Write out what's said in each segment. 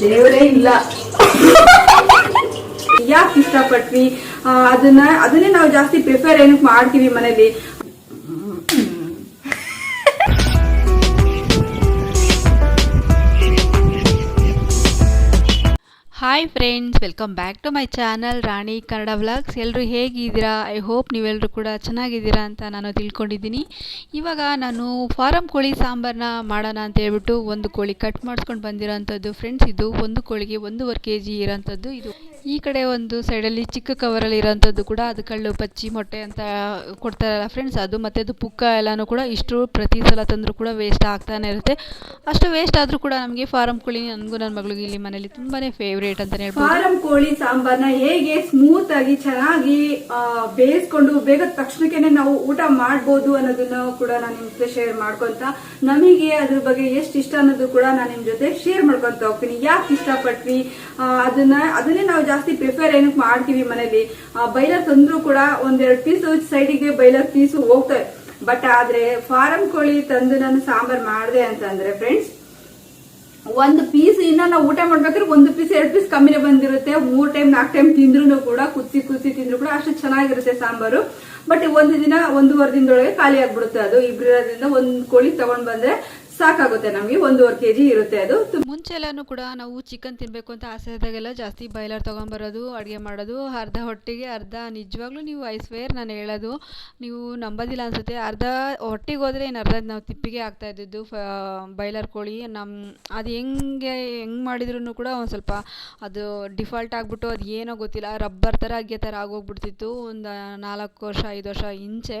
ದೇವರೇ ಇಲ್ಲ. ಯಾಕೆ ಇಷ್ಟಪಟ್ವಿ? ಅದನ್ನ ಅದನ್ನೇ ನಾವು ಜಾಸ್ತಿ ಪ್ರಿಫರ್ ಏನಕ್ಕೆ ಮಾಡ್ತೀವಿ ಮನೇಲಿ? Hi friends welcome back to my channel Rani Kannada vlogs ಎಲ್ಲರೂ ಹೇಗಿದ್ದೀರಾ? ಐ ಹೋಪ್ ನೀವೆಲ್ಲರೂ ಕೂಡ ಚೆನ್ನಾಗಿದ್ದೀರಾ ಅಂತ ನಾನು ತಿಳ್ಕೊಂಡಿದ್ದೀನಿ. ಇವಾಗ ನಾನು ಫಾರಮ್ ಕೋಳಿ ಸಾಂಬಾರನ್ನ ಮಾಡೋಣ ಅಂತ ಹೇಳ್ಬಿಟ್ಟು ಒಂದು ಕೋಳಿ ಕಟ್ ಮಾಡಿಸ್ಕೊಂಡು ಬಂದಿರೋಂಥದ್ದು ಫ್ರೆಂಡ್ಸ್ ಇದು ಒಂದು ಕೋಳಿಗೆ ಒಂದೂವರೆ ಕೆ ಜಿ ಇರೋಂಥದ್ದು. ಇದು ಈ ಕಡೆ ಒಂದು ಸೈಡಲ್ಲಿ ಚಿಕ್ಕ ಕವರಲ್ಲಿ ಇರೋಂಥದ್ದು ಕೂಡ ಅದು ಕಳ್ಳು, ಪಚ್ಚಿ, ಮೊಟ್ಟೆ ಅಂತ ಕೊಡ್ತಾರಲ್ಲ ಫ್ರೆಂಡ್ಸ್ ಅದು ಮತ್ತು ಅದು ಪುಕ್ಕ ಎಲ್ಲನೂ ಕೂಡ ಇಷ್ಟು ಪ್ರತಿ ಸಲ ತಂದರೂ ಕೂಡ ವೇಸ್ಟ್ ಆಗ್ತಾನೆ ಇರುತ್ತೆ. ಅಷ್ಟು ವೇಸ್ಟ್ ಆದರೂ ಕೂಡ ನಮಗೆ ಫಾರಂ ಕೋಳಿ ನನಗೂ ನನ್ನ ಮಗಳಿಗೆ ಇಲ್ಲಿ ಮನೇಲಿ ತುಂಬಾ ಫೇವ್ರೇಟ್ ಅಂತಲೇ ಹೇಳ್ಬೋದು. ಫಾರಂ ಕೋಳಿ ಸಾಂಬಾರ್ನ ಹೇಗೆ ಸ್ಮೂತ್ ಆಗಿ ಚೆನ್ನಾಗಿ ಬೇಯಿಸ್ಕೊಂಡು ಬೇಗ ತಕ್ಷಣಕ್ಕೆ ನಾವು ಊಟ ಮಾಡ್ಬೋದು ಅನ್ನೋದನ್ನ ಕೂಡ ನಾನು ನಿಮ್ ಜೊತೆ ಶೇರ್ ಮಾಡ್ಕೊಂತ ನಮಗೆ ಅದ್ರ ಬಗ್ಗೆ ಎಷ್ಟು ಇಷ್ಟ ಅನ್ನೋದು ಕೂಡ ನಾನು ನಿಮ್ ಜೊತೆ ಶೇರ್ ಮಾಡ್ಕೊಂತ ಹೋಗ್ತೀನಿ. ಯಾಕೆ ಇಷ್ಟಪಟ್ವಿ ಅದನ್ನ, ಅದನ್ನೇ ನಾವು ಜಾಸ್ತಿ ಪ್ರಿಫರ್ ಏನಕ್ಕೆ ಮಾಡ್ತೀವಿ ಮನೇಲಿ? ಬೈಲರ್ ತಂದ್ರು ಕೂಡ ಒಂದೆರಡು ಪೀಸ್ ಸೈಡಿಗೆ ಬೈಲರ್ ಪೀಸು ಹೋಗ್ತವೆ. ಬಟ್ ಆದ್ರೆ ಫಾರಂ ಕೋಳಿ ತಂದು ನಾನು ಸಾಂಬಾರ್ ಮಾಡಿದೆ ಅಂತಂದ್ರೆ ಫ್ರೆಂಡ್ಸ್ ಒಂದು ಪೀಸ್ ಇನ್ನ ನಾವು ಊಟ ಮಾಡ್ಬೇಕಾದ್ರೆ ಒಂದು ಪೀಸ್ ಎರಡು ಪೀಸ್ ಕಮ್ಮಿನೇ ಬಂದಿರುತ್ತೆ. ಮೂರ್ ಟೈಮ್ ನಾಲ್ಕು ಟೈಮ್ ತಿಂದ್ರು ಕೂಡ, ಕುದಿಸಿ ಕುದಿಸಿ ತಿಂದ್ರು ಕೂಡ ಅಷ್ಟು ಚೆನ್ನಾಗಿರುತ್ತೆ ಸಾಂಬಾರು. ಬಟ್ ಒಂದು ದಿನ, ಒಂದೂವರೆ ದಿನದೊಳಗೆ ಖಾಲಿ ಆಗ್ಬಿಡುತ್ತೆ ಅದು. ಇಬ್ರಿರೋದ್ರಿಂದ ಒಂದ್ ಕೋಳಿ ತಗೊಂಡ್ ಬಂದ್ರೆ ಸಾಕಾಗುತ್ತೆ, ನಮಗೆ ಒಂದೂವರೆ ಕೆಜಿ ಇರುತ್ತೆ ಅದು. ಮುಂಚೆ ಎಲ್ಲನೂ ಕೂಡ ನಾವು ಚಿಕನ್ ತಿನ್ನಬೇಕು ಅಂತ ಆಸೆ ಇದ್ದಾಗೆಲ್ಲ ಜಾಸ್ತಿ ಬಾಯ್ಲರ್ ತೊಗೊಂಬರೋದು, ಅಡುಗೆ ಮಾಡೋದು, ಅರ್ಧ ಹೊಟ್ಟೆಗೆ ಅರ್ಧ ನಿಜವಾಗ್ಲೂ ನೀವು ಐಸ್ವೇರ್ ನಾನು ಹೇಳೋದು, ನೀವು ನಂಬೋದಿಲ್ಲ ಅನ್ಸುತ್ತೆ. ಅರ್ಧ ಹೊಟ್ಟೆಗೆ ಹೋದರೆ ಏನು ಅರ್ಧ ನಾವು ತಿಪ್ಪಿಗೆ ಆಗ್ತಾ ಇದ್ದಿದ್ದು ಬಾಯ್ಲರ್ ಕೋಳಿ ನಮ್ಮ ಅದು ಹೆಂಗೆ ಹೆಂಗೆ ಮಾಡಿದ್ರು ಕೂಡ ಒಂದು ಸ್ವಲ್ಪ ಅದು ಡಿಫಾಲ್ಟ್ ಆಗಿಬಿಟ್ಟು ಅದು ಏನೋ ಗೊತ್ತಿಲ್ಲ ರಬ್ಬರ್ ಥರ ಅಗ್ಗೆ ಥರ ಆಗೋಗ್ಬಿಡ್ತಿತ್ತು ಒಂದು ನಾಲ್ಕು ವರ್ಷ, ಐದು ವರ್ಷ ಇಂಚೆ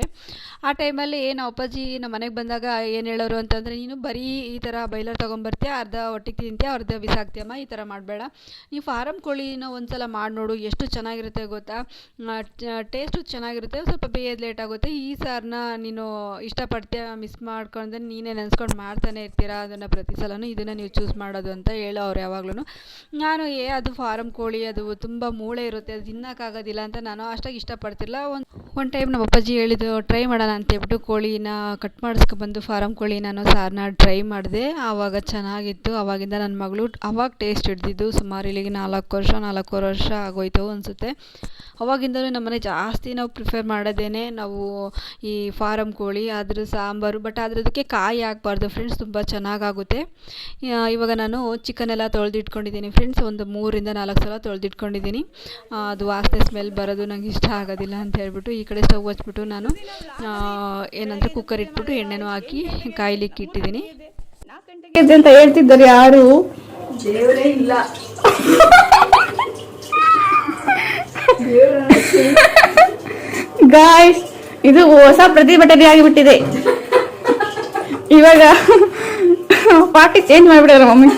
ಆ ಟೈಮಲ್ಲಿ ಏನು ಅಪ್ಪಾಜಿ ನಮ್ಮ ಮನೆಗೆ ಬಂದಾಗ ಏನು ಹೇಳೋರು ಅಂತಂದರೆ, ನೀನು ಬರೀ ಈ ಥರ ಬೈಲರ್ ತೊಗೊಂಬರ್ತೀಯ, ಅರ್ಧ ಹೊಟ್ಟೆಗೆ ತಿಂತೀಯ, ಅರ್ಧ ಬಿಸಾಕ್ತೀಯಮ್ಮ ಈ ಥರ ಮಾಡಬೇಡ. ನೀವು ಫಾರಮ್ ಕೋಳಿನ ಒಂದು ಸಲ ಮಾಡಿ ನೋಡು, ಎಷ್ಟು ಚೆನ್ನಾಗಿರುತ್ತೆ ಗೊತ್ತಾ? ಟೇಸ್ಟು ಚೆನ್ನಾಗಿರುತ್ತೆ, ಸ್ವಲ್ಪ ಬೇಯೋದು ಲೇಟ್ ಆಗುತ್ತೆ. ಈ ಸಾರನ್ನ ನೀನು ಇಷ್ಟಪಡ್ತೀಯ ಮಿಸ್ ಮಾಡ್ಕೊಂಡ್ರೆ ನೀನೇ ನೆನೆಸ್ಕೊಂಡು ಮಾಡ್ತಾನೆ ಇರ್ತೀರಾ ಅದನ್ನು ಪ್ರತಿ ಸಲನೂ ಇದನ್ನು ನೀವು ಚೂಸ್ ಮಾಡೋದು ಅಂತ ಹೇಳೋರು ಯಾವಾಗ್ಲೂ ನಾನು, ಏ, ಅದು ಫಾರಮ್ ಕೋಳಿ, ಅದು ತುಂಬ ಮೂಳೆ ಇರುತ್ತೆ, ಅದು ತಿನ್ನೋಕ್ಕಾಗೋದಿಲ್ಲ ಅಂತ ನಾನು ಅಷ್ಟಾಗಿ ಇಷ್ಟಪಡ್ತಿಲ್ಲ ಒಂದು ಒಂದು ಟೈಮ್ ನಮ್ಮ ಅಪ್ಪಾಜಿ ಹೇಳಿದ್ದು ಟ್ರೈ ಮಾಡೋಣ ಅಂತೇಳ್ಬಿಟ್ಟು ಕೋಳಿನ ಕಟ್ ಮಾಡಿಸ್ಕೊಬಂದು ಫಾರಮ್ ಕೋಳಿ ನಾನು ಸಾರನ್ನ ಟ್ರೈ ಮಾಡಿದೆ, ಆವಾಗ ಚೆನ್ನಾಗಿತ್ತು. ಆವಾಗಿಂದ ನನ್ನ ಮಗಳು ಅವಾಗ ಟೇಸ್ಟ್ ಹಿಡ್ದಿದ್ದು ಸುಮಾರು ಇಲ್ಲಿಗೆ ನಾಲ್ಕು ವರ್ಷ, ನಾಲ್ಕೂವರೆ ವರ್ಷ ಆಗೋಯ್ತು ಅನಿಸುತ್ತೆ. ಅವಾಗಿಂದಲೂ ನಮ್ಮನೆ ಜಾಸ್ತಿ ನಾವು ಪ್ರಿಫರ್ ಮಾಡೋದೇನೆ ನಾವು ಈ ಫಾರಮ್ ಕೋಳಿ ಅದ್ರ ಸಾಂಬಾರು ಬಟ್ ಅದ್ರದಕ್ಕೆ ಕಾಯಿ ಹಾಕ್ಬಾರ್ದು. ಫ್ರೆಂಡ್ಸ್ ತುಂಬ ಚೆನ್ನಾಗಾಗುತ್ತೆ. ಇವಾಗ ನಾನು ಚಿಕನ್ ಎಲ್ಲ ತೊಳೆದಿಟ್ಕೊಂಡಿದ್ದೀನಿ. ಫ್ರೆಂಡ್ಸ್ ಒಂದು ಮೂರಿಂದ ನಾಲ್ಕು ಸಲ ತೊಳೆದಿಟ್ಕೊಂಡಿದ್ದೀನಿ. ಅದು ವಾಸನೆ ಸ್ಮೆಲ್ ಬರೋದು ನಂಗೆ ಇಷ್ಟ ಆಗೋದಿಲ್ಲ ಅಂತ ಹೇಳ್ಬಿಟ್ಟು ಈ ಕಡೆ ಸ್ಟವ್ ಹಚ್ಬಿಟ್ಟು ನಾನು ಏನಂದರೆ ಕುಕ್ಕರ್ ಇಟ್ಬಿಟ್ಟು ಎಣ್ಣೆನೂ ಹಾಕಿ ಕಾಯ್ಲಿಕ್ಕೆ ಇಟ್ಟಿದ್ದೀನಿ ಇದೆ. ಅಂತ ಹೇಳ್ತಿದ್ದಾರೆ ಯಾರು? ದೇವರೇ ಇಲ್ಲ. ಗಾಯ್ಸ್ ಇದು ಹೊಸ ಪ್ರತಿಭಟನೆ ಆಗಿಬಿಟ್ಟಿದೆ. ಇವಾಗ ಪಾರ್ಟಿ ಚೇಂಜ್ ಮಾಡ್ಬಿಡ್ಯಾರ ಮಮ್ಮಿ.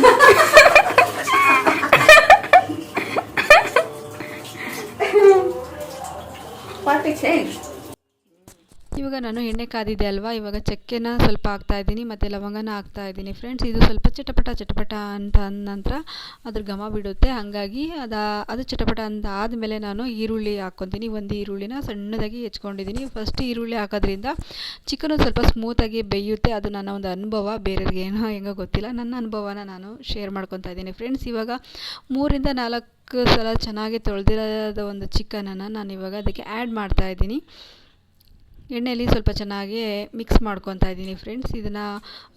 ಪಾರ್ಟಿ ಚೇಂಜ್ ಇವಾಗ ನಾನು ಎಣ್ಣೆ ಕಾದಿದೆ ಅಲ್ವಾ? ಇವಾಗ ಚಕ್ಕೆನ ಸ್ವಲ್ಪ ಹಾಕ್ತಾ ಇದ್ದೀನಿ, ಮತ್ತು ಲವಂಗನ ಹಾಕ್ತಾ ಇದ್ದೀನಿ. ಫ್ರೆಂಡ್ಸ್ ಇದು ಸ್ವಲ್ಪ ಚಟಪಟ ಚಟಪಟ ಅಂತ ಅಂದ ನಂತರ ಅದ್ರ ಘಮ ಬಿಡುತ್ತೆ. ಹಾಗಾಗಿ ಅದು ಅದು ಚಟಪಟ ಅಂತ ಆದಮೇಲೆ ನಾನು ಈರುಳ್ಳಿ ಹಾಕ್ಕೊತೀನಿ. ಒಂದು ಈರುಳ್ಳಿನ ಸಣ್ಣದಾಗಿ ಹೆಚ್ಕೊಂಡಿದ್ದೀನಿ. ಫಸ್ಟ್ ಈರುಳ್ಳಿ ಹಾಕೋದ್ರಿಂದ ಚಿಕನು ಸ್ವಲ್ಪ ಸ್ಮೂತಾಗಿ ಬೇಯುತ್ತೆ. ಅದು ನನ್ನ ಒಂದು ಅನುಭವ. ಬೇರೆಯವ್ರಿಗೆ ಏನೋ ಹೆಂಗೋ ಗೊತ್ತಿಲ್ಲ. ನನ್ನ ಅನುಭವನ ನಾನು ಶೇರ್ ಮಾಡ್ಕೊತಾ ಇದ್ದೀನಿ. ಫ್ರೆಂಡ್ಸ್ ಇವಾಗ ಮೂರಿಂದ ನಾಲ್ಕು ಸಲ ಚೆನ್ನಾಗಿ ತೊಳೆದಿರೋದ ಒಂದು ಚಿಕನನ್ನು ನಾನು ಇವಾಗ ಅದಕ್ಕೆ ಆ್ಯಡ್ ಮಾಡ್ತಾ ಇದ್ದೀನಿ. ಎಣ್ಣೆಯಲ್ಲಿ ಸ್ವಲ್ಪ ಚೆನ್ನಾಗಿ ಮಿಕ್ಸ್ ಮಾಡ್ಕೊತಾ ಇದ್ದೀನಿ ಫ್ರೆಂಡ್ಸ್ ಇದನ್ನು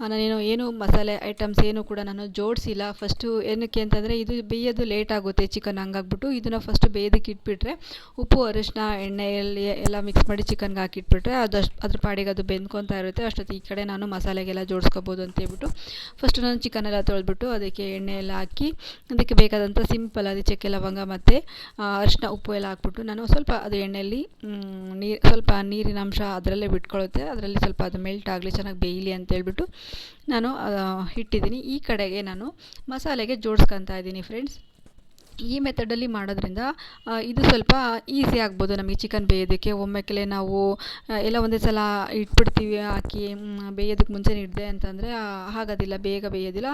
ನಾನೇನು ಏನು ಮಸಾಲೆ ಐಟಮ್ಸ್ ಏನು ಕೂಡ ನಾನು ಜೋಡಿಸಿಲ್ಲ. ಫಸ್ಟು ಏನಕ್ಕೆ ಅಂತಂದರೆ, ಇದು ಬೇಯೋದು ಲೇಟ್ ಆಗುತ್ತೆ ಚಿಕನ್ ಹಂಗಾಗ್ಬಿಟ್ಟು. ಇದನ್ನು ಫಸ್ಟು ಬೇಯೋದಕ್ಕೆ ಇಟ್ಬಿಟ್ರೆ, ಉಪ್ಪು ಅರಿಶಿನ ಎಣ್ಣೆಯಲ್ಲಿ ಎಲ್ಲ ಮಿಕ್ಸ್ ಮಾಡಿ ಚಿಕನ್ಗೆ ಹಾಕಿಟ್ಬಿಟ್ರೆ ಅದಷ್ಟು ಅದ್ರ ಪಾಡಿಗೆ ಅದು ಬೆಂದ್ಕೊತಾ ಇರುತ್ತೆ. ಅಷ್ಟೊತ್ತು ಈ ಕಡೆ ನಾನು ಮಸಾಲೆಗೆಲ್ಲ ಜೋಡಿಸ್ಕೋಬೋದು ಅಂತೇಳ್ಬಿಟ್ಟು ಫಸ್ಟು ನಾನು ಚಿಕನ್ ಎಲ್ಲ ತೊಳೆದ್ಬಿಟ್ಟು ಅದಕ್ಕೆ ಎಣ್ಣೆ ಎಲ್ಲ ಹಾಕಿ, ಅದಕ್ಕೆ ಬೇಕಾದಂಥ ಸಿಂಪಲ್ ಅದು ಚಕ್ಕೆ ಲವಂಗ ಮತ್ತು ಅರಿಶಿನ ಉಪ್ಪು ಎಲ್ಲ ಹಾಕ್ಬಿಟ್ಟು ನಾನು ಸ್ವಲ್ಪ ಅದು ಎಣ್ಣೆಯಲ್ಲಿ ನೀರು ಸ್ವಲ್ಪ ನೀರಿನ ಅಂಶ ಅದರಲ್ಲೇ ಬಿಟ್ಕೊಳ್ಳುತ್ತೆ ಅದರಲ್ಲಿ ಸ್ವಲ್ಪ ಅದು ಮೆಲ್ಟ್ ಆಗಲಿ, ಚೆನ್ನಾಗಿ ಬೇಯಲಿ ಅಂತೇಳ್ಬಿಟ್ಟು ನಾನು ಇಟ್ಟಿದ್ದೀನಿ. ಈ ಕಡೆಗೆ ನಾನು ಮಸಾಲೆಗೆ ಜೋಡಿಸ್ಕೊತಾ ಇದ್ದೀನಿ ಫ್ರೆಂಡ್ಸ್ ಈ ಮೆಥಡಲ್ಲಿ ಮಾಡೋದ್ರಿಂದ ಇದು ಸ್ವಲ್ಪ ಈಸಿ ಆಗ್ಬೋದು ನಮಗೆ ಚಿಕನ್ ಬೇಯೋದಕ್ಕೆ. ಒಮ್ಮೆಕಲೆ ನಾವು ಎಲ್ಲ ಒಂದೇ ಸಲ ಇಟ್ಬಿಡ್ತೀವಿ, ಹಾಕಿ ಬೇಯೋದಕ್ಕೆ ಮುಂಚೆ ಇಡದೆ ಅಂತಂದರೆ ಆಗೋದಿಲ್ಲ ಬೇಗ ಬೇಯೋದಿಲ್ಲ.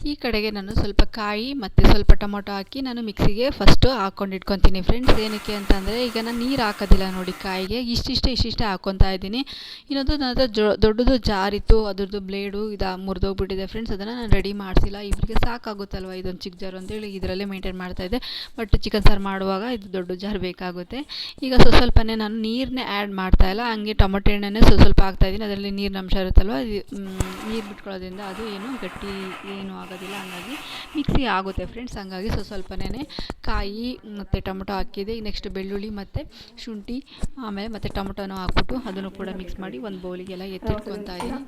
ಈ ಕಡೆಗೆ ನಾನು ಸ್ವಲ್ಪ ಕಾಯಿ ಮತ್ತು ಸ್ವಲ್ಪ ಟೊಮೊಟೊ ಹಾಕಿ ನಾನು ಮಿಕ್ಸಿಗೆ ಫಸ್ಟು ಹಾಕ್ಕೊಂಡು ಇಟ್ಕೊತೀನಿ. ಫ್ರೆಂಡ್ಸ್ ಏನಕ್ಕೆ ಅಂತಂದರೆ ಈಗ ನಾನು ನೀರು ಹಾಕೋದಿಲ್ಲ ನೋಡಿ ಕಾಯಿಗೆ. ಇಷ್ಟಿಷ್ಟೇ ಇಷ್ಟಿಷ್ಟೇ ಹಾಕ್ಕೊತಾ ಇದ್ದೀನಿ. ಇನ್ನೊಂದು ನನ್ನ ಹತ್ರ ಜೊ, ದೊಡ್ಡದು ಜಾರಿತ್ತು, ಅದ್ರದ್ದು ಬ್ಲೇಡು ಇದು ಮುರಿದೋಗ್ಬಿಟ್ಟಿದೆ. ಫ್ರೆಂಡ್ಸ್ ಅದನ್ನು ನಾನು ರೆಡಿ ಮಾಡಿಸಿಲ್ಲ. ಇಬ್ಬರಿಗೆ ಸಾಕಾಗುತ್ತಲ್ವ ಇದೊಂದು ಚಿಕ್ಕ ಜಾರು ಅಂತೇಳಿ ಇದರಲ್ಲೇ ಮೇಂಟೈನ್ ಮಾಡ್ತಾಯಿದ್ದೆ ಬಟ್ ಚಿಕನ್ ಸಾರು ಮಾಡುವಾಗ ಇದು ದೊಡ್ಡ ಜಾರ್ ಬೇಕಾಗುತ್ತೆ. ಈಗ ಸ್ವಲ್ಪ ಸ್ವಲ್ಪನೇ ನಾನು ನೀರನ್ನೇ ಆ್ಯಡ್ ಮಾಡ್ತಾ ಇಲ್ಲ. ಹಂಗೆ ಟೊಮೊಟೊ ಎಣ್ಣೆನೇ ಸ್ವಲ್ಪ ಸ್ವಲ್ಪ ಹಾಕ್ತಾಯಿದ್ದೀನಿ ಅದರಲ್ಲಿ ನೀರಿನ ಅಂಶ ಇರುತ್ತಲ್ವ? ನೀರು ಬಿಟ್ಕೊಳ್ಳೋದ್ರಿಂದ ಅದು ಏನು ಗಟ್ಟಿ ಏನು ಆಗೋದಿಲ್ಲ ಹಂಗಾಗಿ ಮಿಕ್ಸಿ ಆಗುತ್ತೆ ಫ್ರೆಂಡ್ಸ್ ಹಂಗಾಗಿ ಸ್ವಲ್ಪ ಸ್ವಲ್ಪನೇ ಕಾಯಿ ಮತ್ತು ಟೊಮೊಟೊ ಹಾಕಿದೆ. ನೆಕ್ಸ್ಟ್ ಬೆಳ್ಳುಳ್ಳಿ ಮತ್ತು ಶುಂಠಿ ಆಮೇಲೆ ಮತ್ತು ಟೊಮೊಟೊನೂ ಹಾಕ್ಬಿಟ್ಟು ಅದನ್ನು ಕೂಡ ಮಿಕ್ಸ್ ಮಾಡಿ ಒಂದು ಬೌಲಿಗೆಲ್ಲ ಎತ್ತಿಟ್ಕೊತಾ ಇದ್ದೀನಿ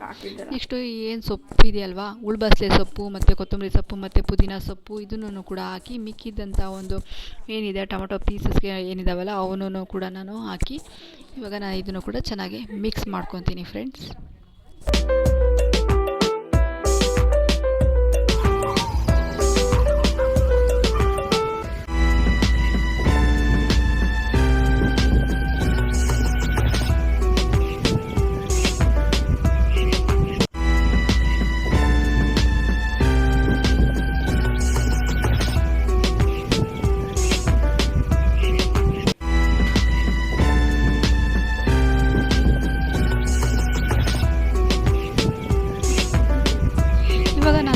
ನೆಕ್ಸ್ಟು ಏನು ಸೊಪ್ಪು ಇದೆಯಲ್ವಾ? ಉಳ್ಬಸ್ಲೆ ಸೊಪ್ಪು ಮತ್ತು ಕೊತ್ತಂಬರಿ ಸೊಪ್ಪು ಮತ್ತು ಪುದೀನ ಸೊಪ್ಪು ಇದನ್ನು ಕೂಡ ಹಾಕಿ ಮಿಕ್ಕಿದ್ದಂಥ ಒಂದು ಏನಿದೆ ಟೊಮೊಟೊ ಪೀಸಸ್ಗೆ ಏನಿದಾವಲ್ಲ ಅವನೂ ಕೂಡ ನಾನು ಹಾಕಿ ಇವಾಗ ನಾನು ಇದನ್ನು ಕೂಡ ಚೆನ್ನಾಗಿ ಮಿಕ್ಸ್ ಮಾಡ್ಕೊತೀನಿ ಫ್ರೆಂಡ್ಸ್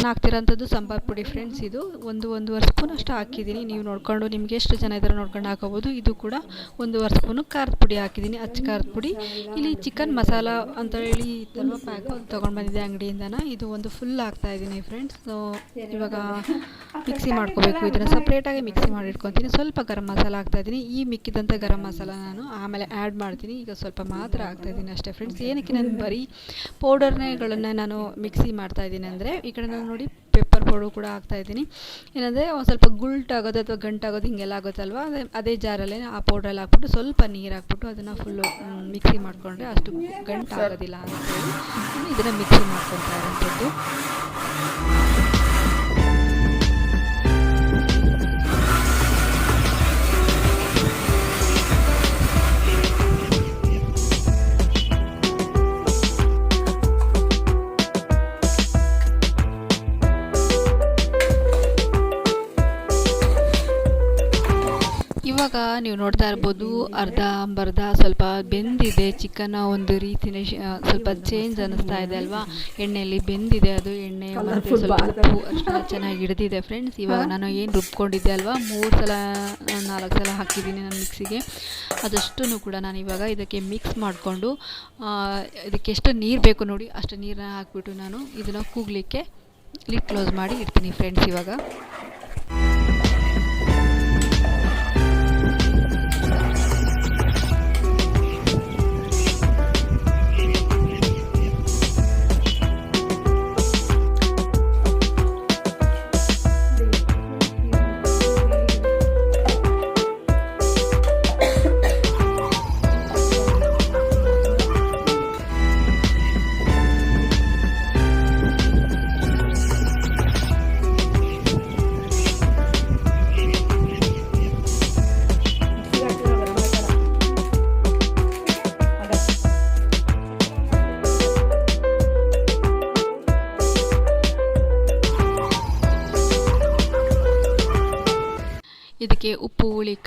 ನಾನು ಹಾಕ್ತಿರೋಂಥದ್ದು ಸಾಂಬಾರು ಪುಡಿ ಫ್ರೆಂಡ್ಸ್ ಇದು ಒಂದು ಒಂದೂವರೆ ಸ್ಪೂನ್ ಅಷ್ಟು ಹಾಕಿದ್ದೀನಿ. ನೀವು ನೋಡಿಕೊಂಡು ನಿಮಗೆ ಎಷ್ಟು ಜನ ಇದ್ದಾರೆ ನೋಡ್ಕೊಂಡು ಹಾಕೋಬೋದು ಇದು ಕೂಡ ಒಂದೂವರೆ ಸ್ಪೂನು ಖಾರದ ಪುಡಿ ಹಾಕಿದ್ದೀನಿ, ಅಚ್ಚ ಖಾರದ ಪುಡಿ. ಇಲ್ಲಿ ಚಿಕನ್ ಮಸಾಲ ಅಂತ ಹೇಳಿ ಇತ್ತಲ್ವ ಪ್ಯಾಕು ತೊಗೊಂಡು ಬಂದಿದ್ದೆ ಅಂಗಡಿಯಿಂದನ. ಇದು ಒಂದು ಫುಲ್ ಹಾಕ್ತಾ ಇದ್ದೀನಿ ಫ್ರೆಂಡ್ಸ್ ಇವಾಗ ಮಿಕ್ಸಿ ಮಾಡ್ಕೋಬೇಕು. ಇದನ್ನು ಸಪ್ರೇಟಾಗಿ ಮಿಕ್ಸಿ ಮಾಡಿ ಇಟ್ಕೊತೀನಿ ಸ್ವಲ್ಪ ಗರಂ ಮಸಾಲ ಹಾಕ್ತಾಯಿದ್ದೀನಿ ಈ ಮಿಕ್ಕಿದಂಥ ಗರಂ ಮಸಾಲ ನಾನು ಆಮೇಲೆ ಆ್ಯಡ್ ಮಾಡ್ತೀನಿ. ಈಗ ಸ್ವಲ್ಪ ಮಾತ್ರ ಹಾಕ್ತಾ ಇದ್ದೀನಿ ಅಷ್ಟೇ ಫ್ರೆಂಡ್ಸ್ ಏನಕ್ಕೆ ನಾನು ಬರೀ ಪೌಡರ್ನೆಗಳನ್ನ ನಾನು ಮಿಕ್ಸಿ ಮಾಡ್ತಾ ಇದ್ದೀನಿ ಅಂದರೆ, ಈ ಕಡೆ ನಾನು ನೋಡಿ ಪೇಪರ್ ಪೌಡರ್ ಕೂಡ ಹಾಕ್ತಾ ಇದ್ದೀನಿ. ಏನಂದರೆ ಒಂದು ಸ್ವಲ್ಪ ಗುಲ್ಟಾಗೋದು ಅಥವಾ ಗಂಟಾಗೋದು ಹಿಂಗೆಲ್ಲ ಆಗುತ್ತಲ್ವ? ಅದೇ ಅದೇ ಜಾರಲ್ಲೇ ಆ ಪೌಡ್ರಲ್ಲಿ ಹಾಕ್ಬಿಟ್ಟು ಸ್ವಲ್ಪ ನೀರು ಹಾಕ್ಬಿಟ್ಟು ಅದನ್ನು ಫುಲ್ಲು ಮಿಕ್ಸಿ ಮಾಡಿಕೊಂಡ್ರೆ ಅಷ್ಟು ಗಂಟಾಗೋದಿಲ್ಲ ಅಂತೇಳಿ ನಾನು ಇದನ್ನು ಮಿಕ್ಸಿ ಮಾಡ್ಕೊತಾ ಇರೋಂಥದ್ದು. ಇವಾಗ ನೀವು ನೋಡ್ತಾ ಇರ್ಬೋದು ಅರ್ಧ ಅಂಬರ್ಧ ಸ್ವಲ್ಪ ಬೆಂದಿದೆ ಚಿಕನ್ ಒಂದು ರೀತಿನ ಸ್ವಲ್ಪ ಚೇಂಜ್ ಅನಿಸ್ತಾ ಇದೆ ಅಲ್ವಾ? ಎಣ್ಣೆಯಲ್ಲಿ ಬೆಂದಿದೆ ಅದು ಎಣ್ಣೆ ಮತ್ತು ಸ್ವಲ್ಪ ಉಪ್ಪು ಅಷ್ಟೆಲ್ಲ ಚೆನ್ನಾಗಿ ಹಿಡಿದಿದೆ ಫ್ರೆಂಡ್ಸ್ ಇವಾಗ ನಾನು ಏನು ರುಬ್ಕೊಂಡಿದ್ದೆ ಅಲ್ವಾ? ಮೂರು ಸಲ ನಾಲ್ಕು ಸಲ ಹಾಕಿದ್ದೀನಿ ನಾನು ಮಿಕ್ಸಿಗೆ. ಅದಷ್ಟನ್ನು ಕೂಡ ನಾನು ಇವಾಗ ಇದಕ್ಕೆ ಮಿಕ್ಸ್ ಮಾಡಿಕೊಂಡು ಇದಕ್ಕೆ ಎಷ್ಟು ನೀರು ಬೇಕು ನೋಡಿ ಅಷ್ಟು ನೀರನ್ನ ಹಾಕಿಬಿಟ್ಟು ನಾನು ಇದನ್ನು ಕೂಗಲಿಕ್ಕೆ ಲಿಡ್ ಕ್ಲೋಸ್ ಮಾಡಿ ಇಡ್ತೀನಿ ಫ್ರೆಂಡ್ಸ್ ಇವಾಗ.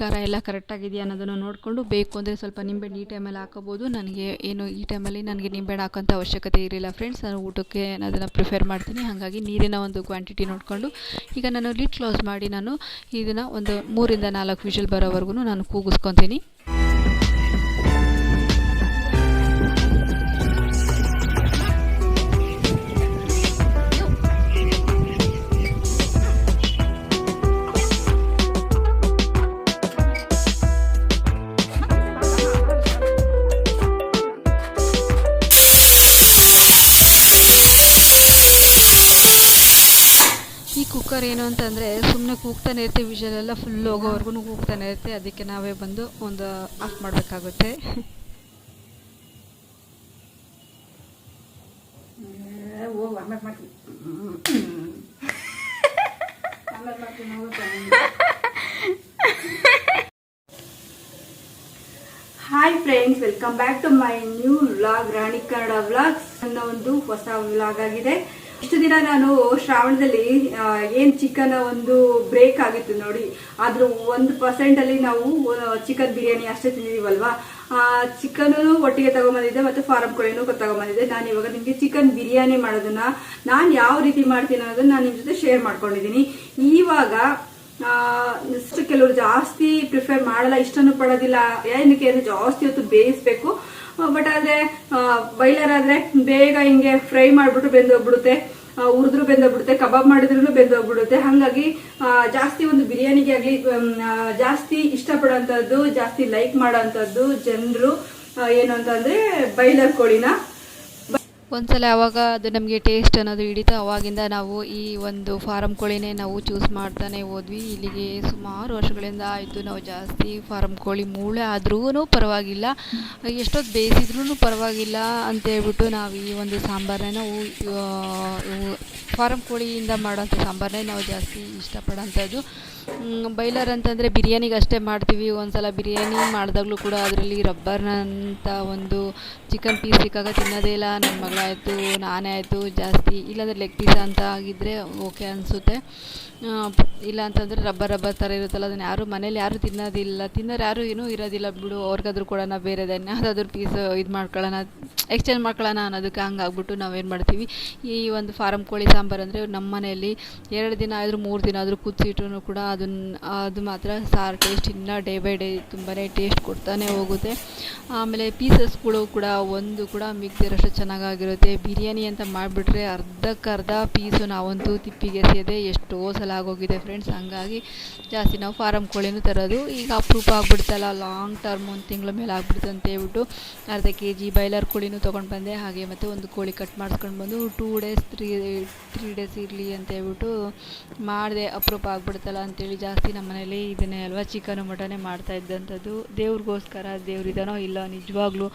ಖಾರ ಎಲ್ಲ ಕರೆಕ್ಟಾಗಿದೆಯಾ ಅನ್ನೋದನ್ನು ನೋಡಿಕೊಂಡು ಬೇಕು ಅಂದರೆ ಸ್ವಲ್ಪ ನಿಂಬೆಹಣ್ಣು ಈ ಟೈಮಲ್ಲಿ ಹಾಕೋಬೋದು. ನನಗೆ ಏನು ಈ ಟೈಮಲ್ಲಿ ನನಗೆ ನಿಂಬೆಹಣ್ಣು ಹಾಕೋಂಥ ಅವಶ್ಯಕತೆ ಇರಲಿಲ್ಲ ಫ್ರೆಂಡ್ಸ್ ನಾನು ಊಟಕ್ಕೆ ನಾನು ಅದನ್ನು ಪ್ರಿಫೇರ್ ಮಾಡ್ತೀನಿ. ಹಾಗಾಗಿ ನೀರಿನ ಒಂದು ಕ್ವಾಂಟಿಟಿ ನೋಡಿಕೊಂಡು ಈಗ ನಾನು ಲಿಡ್ ಕ್ಲೋಸ್ ಮಾಡಿ ನಾನು ಇದನ್ನು ಒಂದು ಮೂರಿಂದ ನಾಲ್ಕು ವಿಷಲ್ ಬರೋವರೆಗೂ ನಾನು ಕೂಗಿಸ್ಕೊತೀನಿ. ಕುಕ್ಕರ್ ಏನು ಅಂತಂದರೆ ಸುಮ್ಮನೆ ಕೂಗ್ತಾನೆ ಇರುತ್ತೆ ವಿಷಲೆಲ್ಲ ಫುಲ್ ಹೋಗೋವರೆಗೂ ಕೂಗ್ತಾನೆ ಇರುತ್ತೆ ಅದಕ್ಕೆ ನಾವೇ ಬಂದು ಒಂದು ಆಫ್ ಮಾಡಬೇಕಾಗುತ್ತೆ. Hi friends welcome back to my new vlog Rani Kannada vlogs ನನ್ನ ಒಂದು ಹೊಸ ವ್ಲಾಗ್ ಆಗಿದೆ. ಇಷ್ಟು ದಿನ ನಾನು ಶ್ರಾವಣದಲ್ಲಿ ಏನ್ ಚಿಕನ್ ಒಂದು ಬ್ರೇಕ್ ಆಗಿತ್ತು ನೋಡಿ. ಅದ್ರ ಒಂದು ಪರ್ಸೆಂಟ್ ಅಲ್ಲಿ ನಾವು ಚಿಕನ್ ಬಿರಿಯಾನಿ ಅಷ್ಟೇ ತಿಂದಿದೀವಲ್ವಾ? ಆ ಚಿಕನ್ ಒಟ್ಟಿಗೆ ತಗೊಂಬಂದಿದ್ದೆ ಮತ್ತೆ ಫಾರಂ ಕೋಳಿನೂ ತಗೊಂಬಂದಿದ್ದೆ. ನಾನು ಇವಾಗ ನಿಮ್ಗೆ ಚಿಕನ್ ಬಿರಿಯಾನಿ ಮಾಡೋದನ್ನ ನಾನು ಯಾವ ರೀತಿ ಮಾಡ್ತೀನಿ ಅನ್ನೋದನ್ನ ನಾನು ನಿಮ್ ಜೊತೆ ಶೇರ್ ಮಾಡ್ಕೊಂಡಿದ್ದೀನಿ. ಇವಾಗ ಕೆಲವರು ಜಾಸ್ತಿ ಪ್ರಿಫರ್ ಮಾಡಲ್ಲ ಇಷ್ಟನೂ ಪಡೋದಿಲ್ಲ. ಏನಕ್ಕೆ ಅಂದ್ರೆ ಜಾಸ್ತಿ ಹೊತ್ತು ಬೇಯಿಸ್ಬೇಕು. ಬಟ್ ಆದ್ರೆ ಬೈಲರ್ ಆದ್ರೆ ಬೇಗ ಹಿಂಗೆ ಫ್ರೈ ಮಾಡ್ಬಿಟ್ಟು ಬೆಂದೋಗ್ಬಿಡುತ್ತೆ. ಉರಿದ್ರು ಬೆಂದೋಗ್ಬಿಡುತ್ತೆ, ಕಬಾಬ್ ಮಾಡಿದ್ರು ಬೆಂದೋಗ್ಬಿಡುತ್ತೆ. ಹಾಗಾಗಿ ಜಾಸ್ತಿ ಒಂದು ಬಿರಿಯಾನಿಗೆ ಆಗ್ಲಿ ಜಾಸ್ತಿ ಇಷ್ಟಪಡೋಂಥದ್ದು, ಜಾಸ್ತಿ ಲೈಕ್ ಮಾಡೋಂಥದ್ದು ಜನರು ಏನು ಅಂತಂದ್ರೆ ಬೈಲರ್ ಕೋಳಿನ. ಒಂದ್ಸಲ ಯಾವಾಗ ಅದು ನಮಗೆ ಟೇಸ್ಟ್ ಅನ್ನೋದು ಹಿಡಿತು ಅವಾಗಿಂದ ನಾವು ಈ ಒಂದು ಫಾರಮ್ ಕೋಳಿನೇ ನಾವು ಚೂಸ್ ಮಾಡ್ತಾನೆ ಹೋದ್ವಿ. ಇಲ್ಲಿಗೆ ಸುಮಾರು ವರ್ಷಗಳಿಂದ ಆಯಿತು ನಾವು ಜಾಸ್ತಿ ಫಾರಮ್ ಕೋಳಿ ಮೂಳೆ ಆದ್ರೂ ಪರವಾಗಿಲ್ಲ, ಎಷ್ಟೊತ್ತು ಬೇಯಿಸಿದ್ರೂ ಪರವಾಗಿಲ್ಲ ಅಂತ ಹೇಳ್ಬಿಟ್ಟು ನಾವು ಈ ಒಂದು ಸಾಂಬಾರನ್ನ ನಾವು ಫಾರಮ್ ಕೋಳಿಯಿಂದ ಮಾಡೋಂಥ ಸಾಂಬಾರನ್ನೇ ನಾವು ಜಾಸ್ತಿ ಇಷ್ಟಪಡೋಂಥದ್ದು. ಬೈಲರ್ ಅಂತಂದರೆ ಬಿರಿಯಾನಿಗೆ ಅಷ್ಟೇ ಮಾಡ್ತೀವಿ. ಒಂದ್ಸಲ ಬಿರಿಯಾನಿ ಮಾಡಿದಾಗಲೂ ಕೂಡ ಅದರಲ್ಲಿ ರಬ್ಬರ್ನಂಥ ಒಂದು ಚಿಕನ್ ಪೀಸ್ ಸಿಕ್ಕಾಗ ತಿನ್ನೋದೇ ಇಲ್ಲ. ನನ್ನ ಮಗಳಾಯಿತು, ನಾನೇ ಆಯಿತು, ಜಾಸ್ತಿ. ಇಲ್ಲಾಂದರೆ ಲೆಗ್ ಪೀಸ್ ಅಂತ ಆಗಿದ್ದರೆ ಓಕೆ ಅನಿಸುತ್ತೆ. ಇಲ್ಲ ಅಂತಂದರೆ ರಬ್ಬರ್ ರಬ್ಬರ್ ಥರ ಇರುತ್ತಲ್ಲ, ಅದನ್ನು ಯಾರು ಮನೇಲಿ ಯಾರು ತಿನ್ನೋದಿಲ್ಲ. ತಿನ್ನೋರು ಯಾರು ಏನೂ ಇರೋದಿಲ್ಲ. ಬಿಡು, ಅವ್ರಿಗಾದ್ರೂ ಕೊಡೋಣ ಬೇರೆದನ್ನ ಅದಾದ್ರೂ ಪೀಸ್ ಇದು ಮಾಡ್ಕೊಳ್ಳೋಣ ಎಕ್ಸ್ಚೇಂಜ್ ಮಾಡ್ಕೊಳ್ಳೋಣ ಅನ್ನೋದಕ್ಕೆ ಹಂಗಾಗ್ಬಿಟ್ಟು ನಾವೇನು ಮಾಡ್ತೀವಿ? ಈ ಒಂದು ಫಾರಮ್ ಕೋಳಿ ಸಾಂಬಾರು ಅಂದರೆ ನಮ್ಮ ಮನೆಯಲ್ಲಿ ಎರಡು ದಿನ ಆದರೂ, ಮೂರು ದಿನ ಆದರೂ ಕುದಿಸಿಟ್ರು ಕೂಡ ಅದನ್ನ ಅದು ಮಾತ್ರ ಸಾರು ಟೇಸ್ಟ್ ಇನ್ನೂ ಡೇ ಬೈ ಡೇ ತುಂಬಾ ಟೇಸ್ಟ್ ಕೊಡ್ತಾನೆ ಹೋಗುತ್ತೆ. ಆಮೇಲೆ ಪೀಸಸ್ಗಳು ಕೂಡ, ಒಂದು ಕೂಡ ಮಿಕ್ದಿರೋಷ್ಟು ಚೆನ್ನಾಗಾಗಿರುತ್ತೆ. ಬಿರಿಯಾನಿ ಅಂತ ಮಾಡಿಬಿಟ್ರೆ ಅರ್ಧಕ್ಕರ್ಧ ಪೀಸು ನಾವಂತೂ ತಿಪ್ಪಿಗೆ ಸೇದೆ ಎಷ್ಟೋ ಸಲ ಆಗೋಗಿದೆ ಫ್ರೆಂಡ್ಸ್ ಹಂಗಾಗಿ ಜಾಸ್ತಿ ನಾವು ಫಾರಮ್ ಕೋಳಿನೂ ತರೋದು. ಈಗ ಅಪರೂಪ ಆಗ್ಬಿಡ್ತಲ್ಲ ಲಾಂಗ್ ಟರ್ಮ್ ಒಂದು ತಿಂಗಳ ಮೇಲೆ ಆಗ್ಬಿಡ್ತು ಅಂತ ಹೇಳ್ಬಿಟ್ಟು ಅರ್ಧ ಕೆ ಜಿ ಬಾಯ್ಲರ್ ಕೋಳಿನೂ ತೊಗೊಂಡು ಬಂದೆ. ಹಾಗೆ ಮತ್ತು ಒಂದು ಕೋಳಿ ಕಟ್ ಮಾಡಿಸ್ಕೊಂಡು ಬಂದು two days three three days ಇರಲಿ ಅಂತ ಹೇಳ್ಬಿಟ್ಟು ಮಾಡಿದೆ, ಅಪರೂಪ ಆಗ್ಬಿಡ್ತಲ್ಲ ಅಂತೇಳಿ ಜಾಸ್ತಿ ನಮ್ಮ ಮನೇಲಿ ಇದನ್ನೇ ಅಲ್ವಾ, ಚಿಕನು ಮಟನೇ ಮಾಡ್ತಾ ಇದ್ದಂಥದ್ದು. ದೇವ್ರಿಗೋಸ್ಕರ ದೇವ್ರಿದಾನೋ ಇಲ್ಲ ನಿಜವಾಗ್ಲೂ.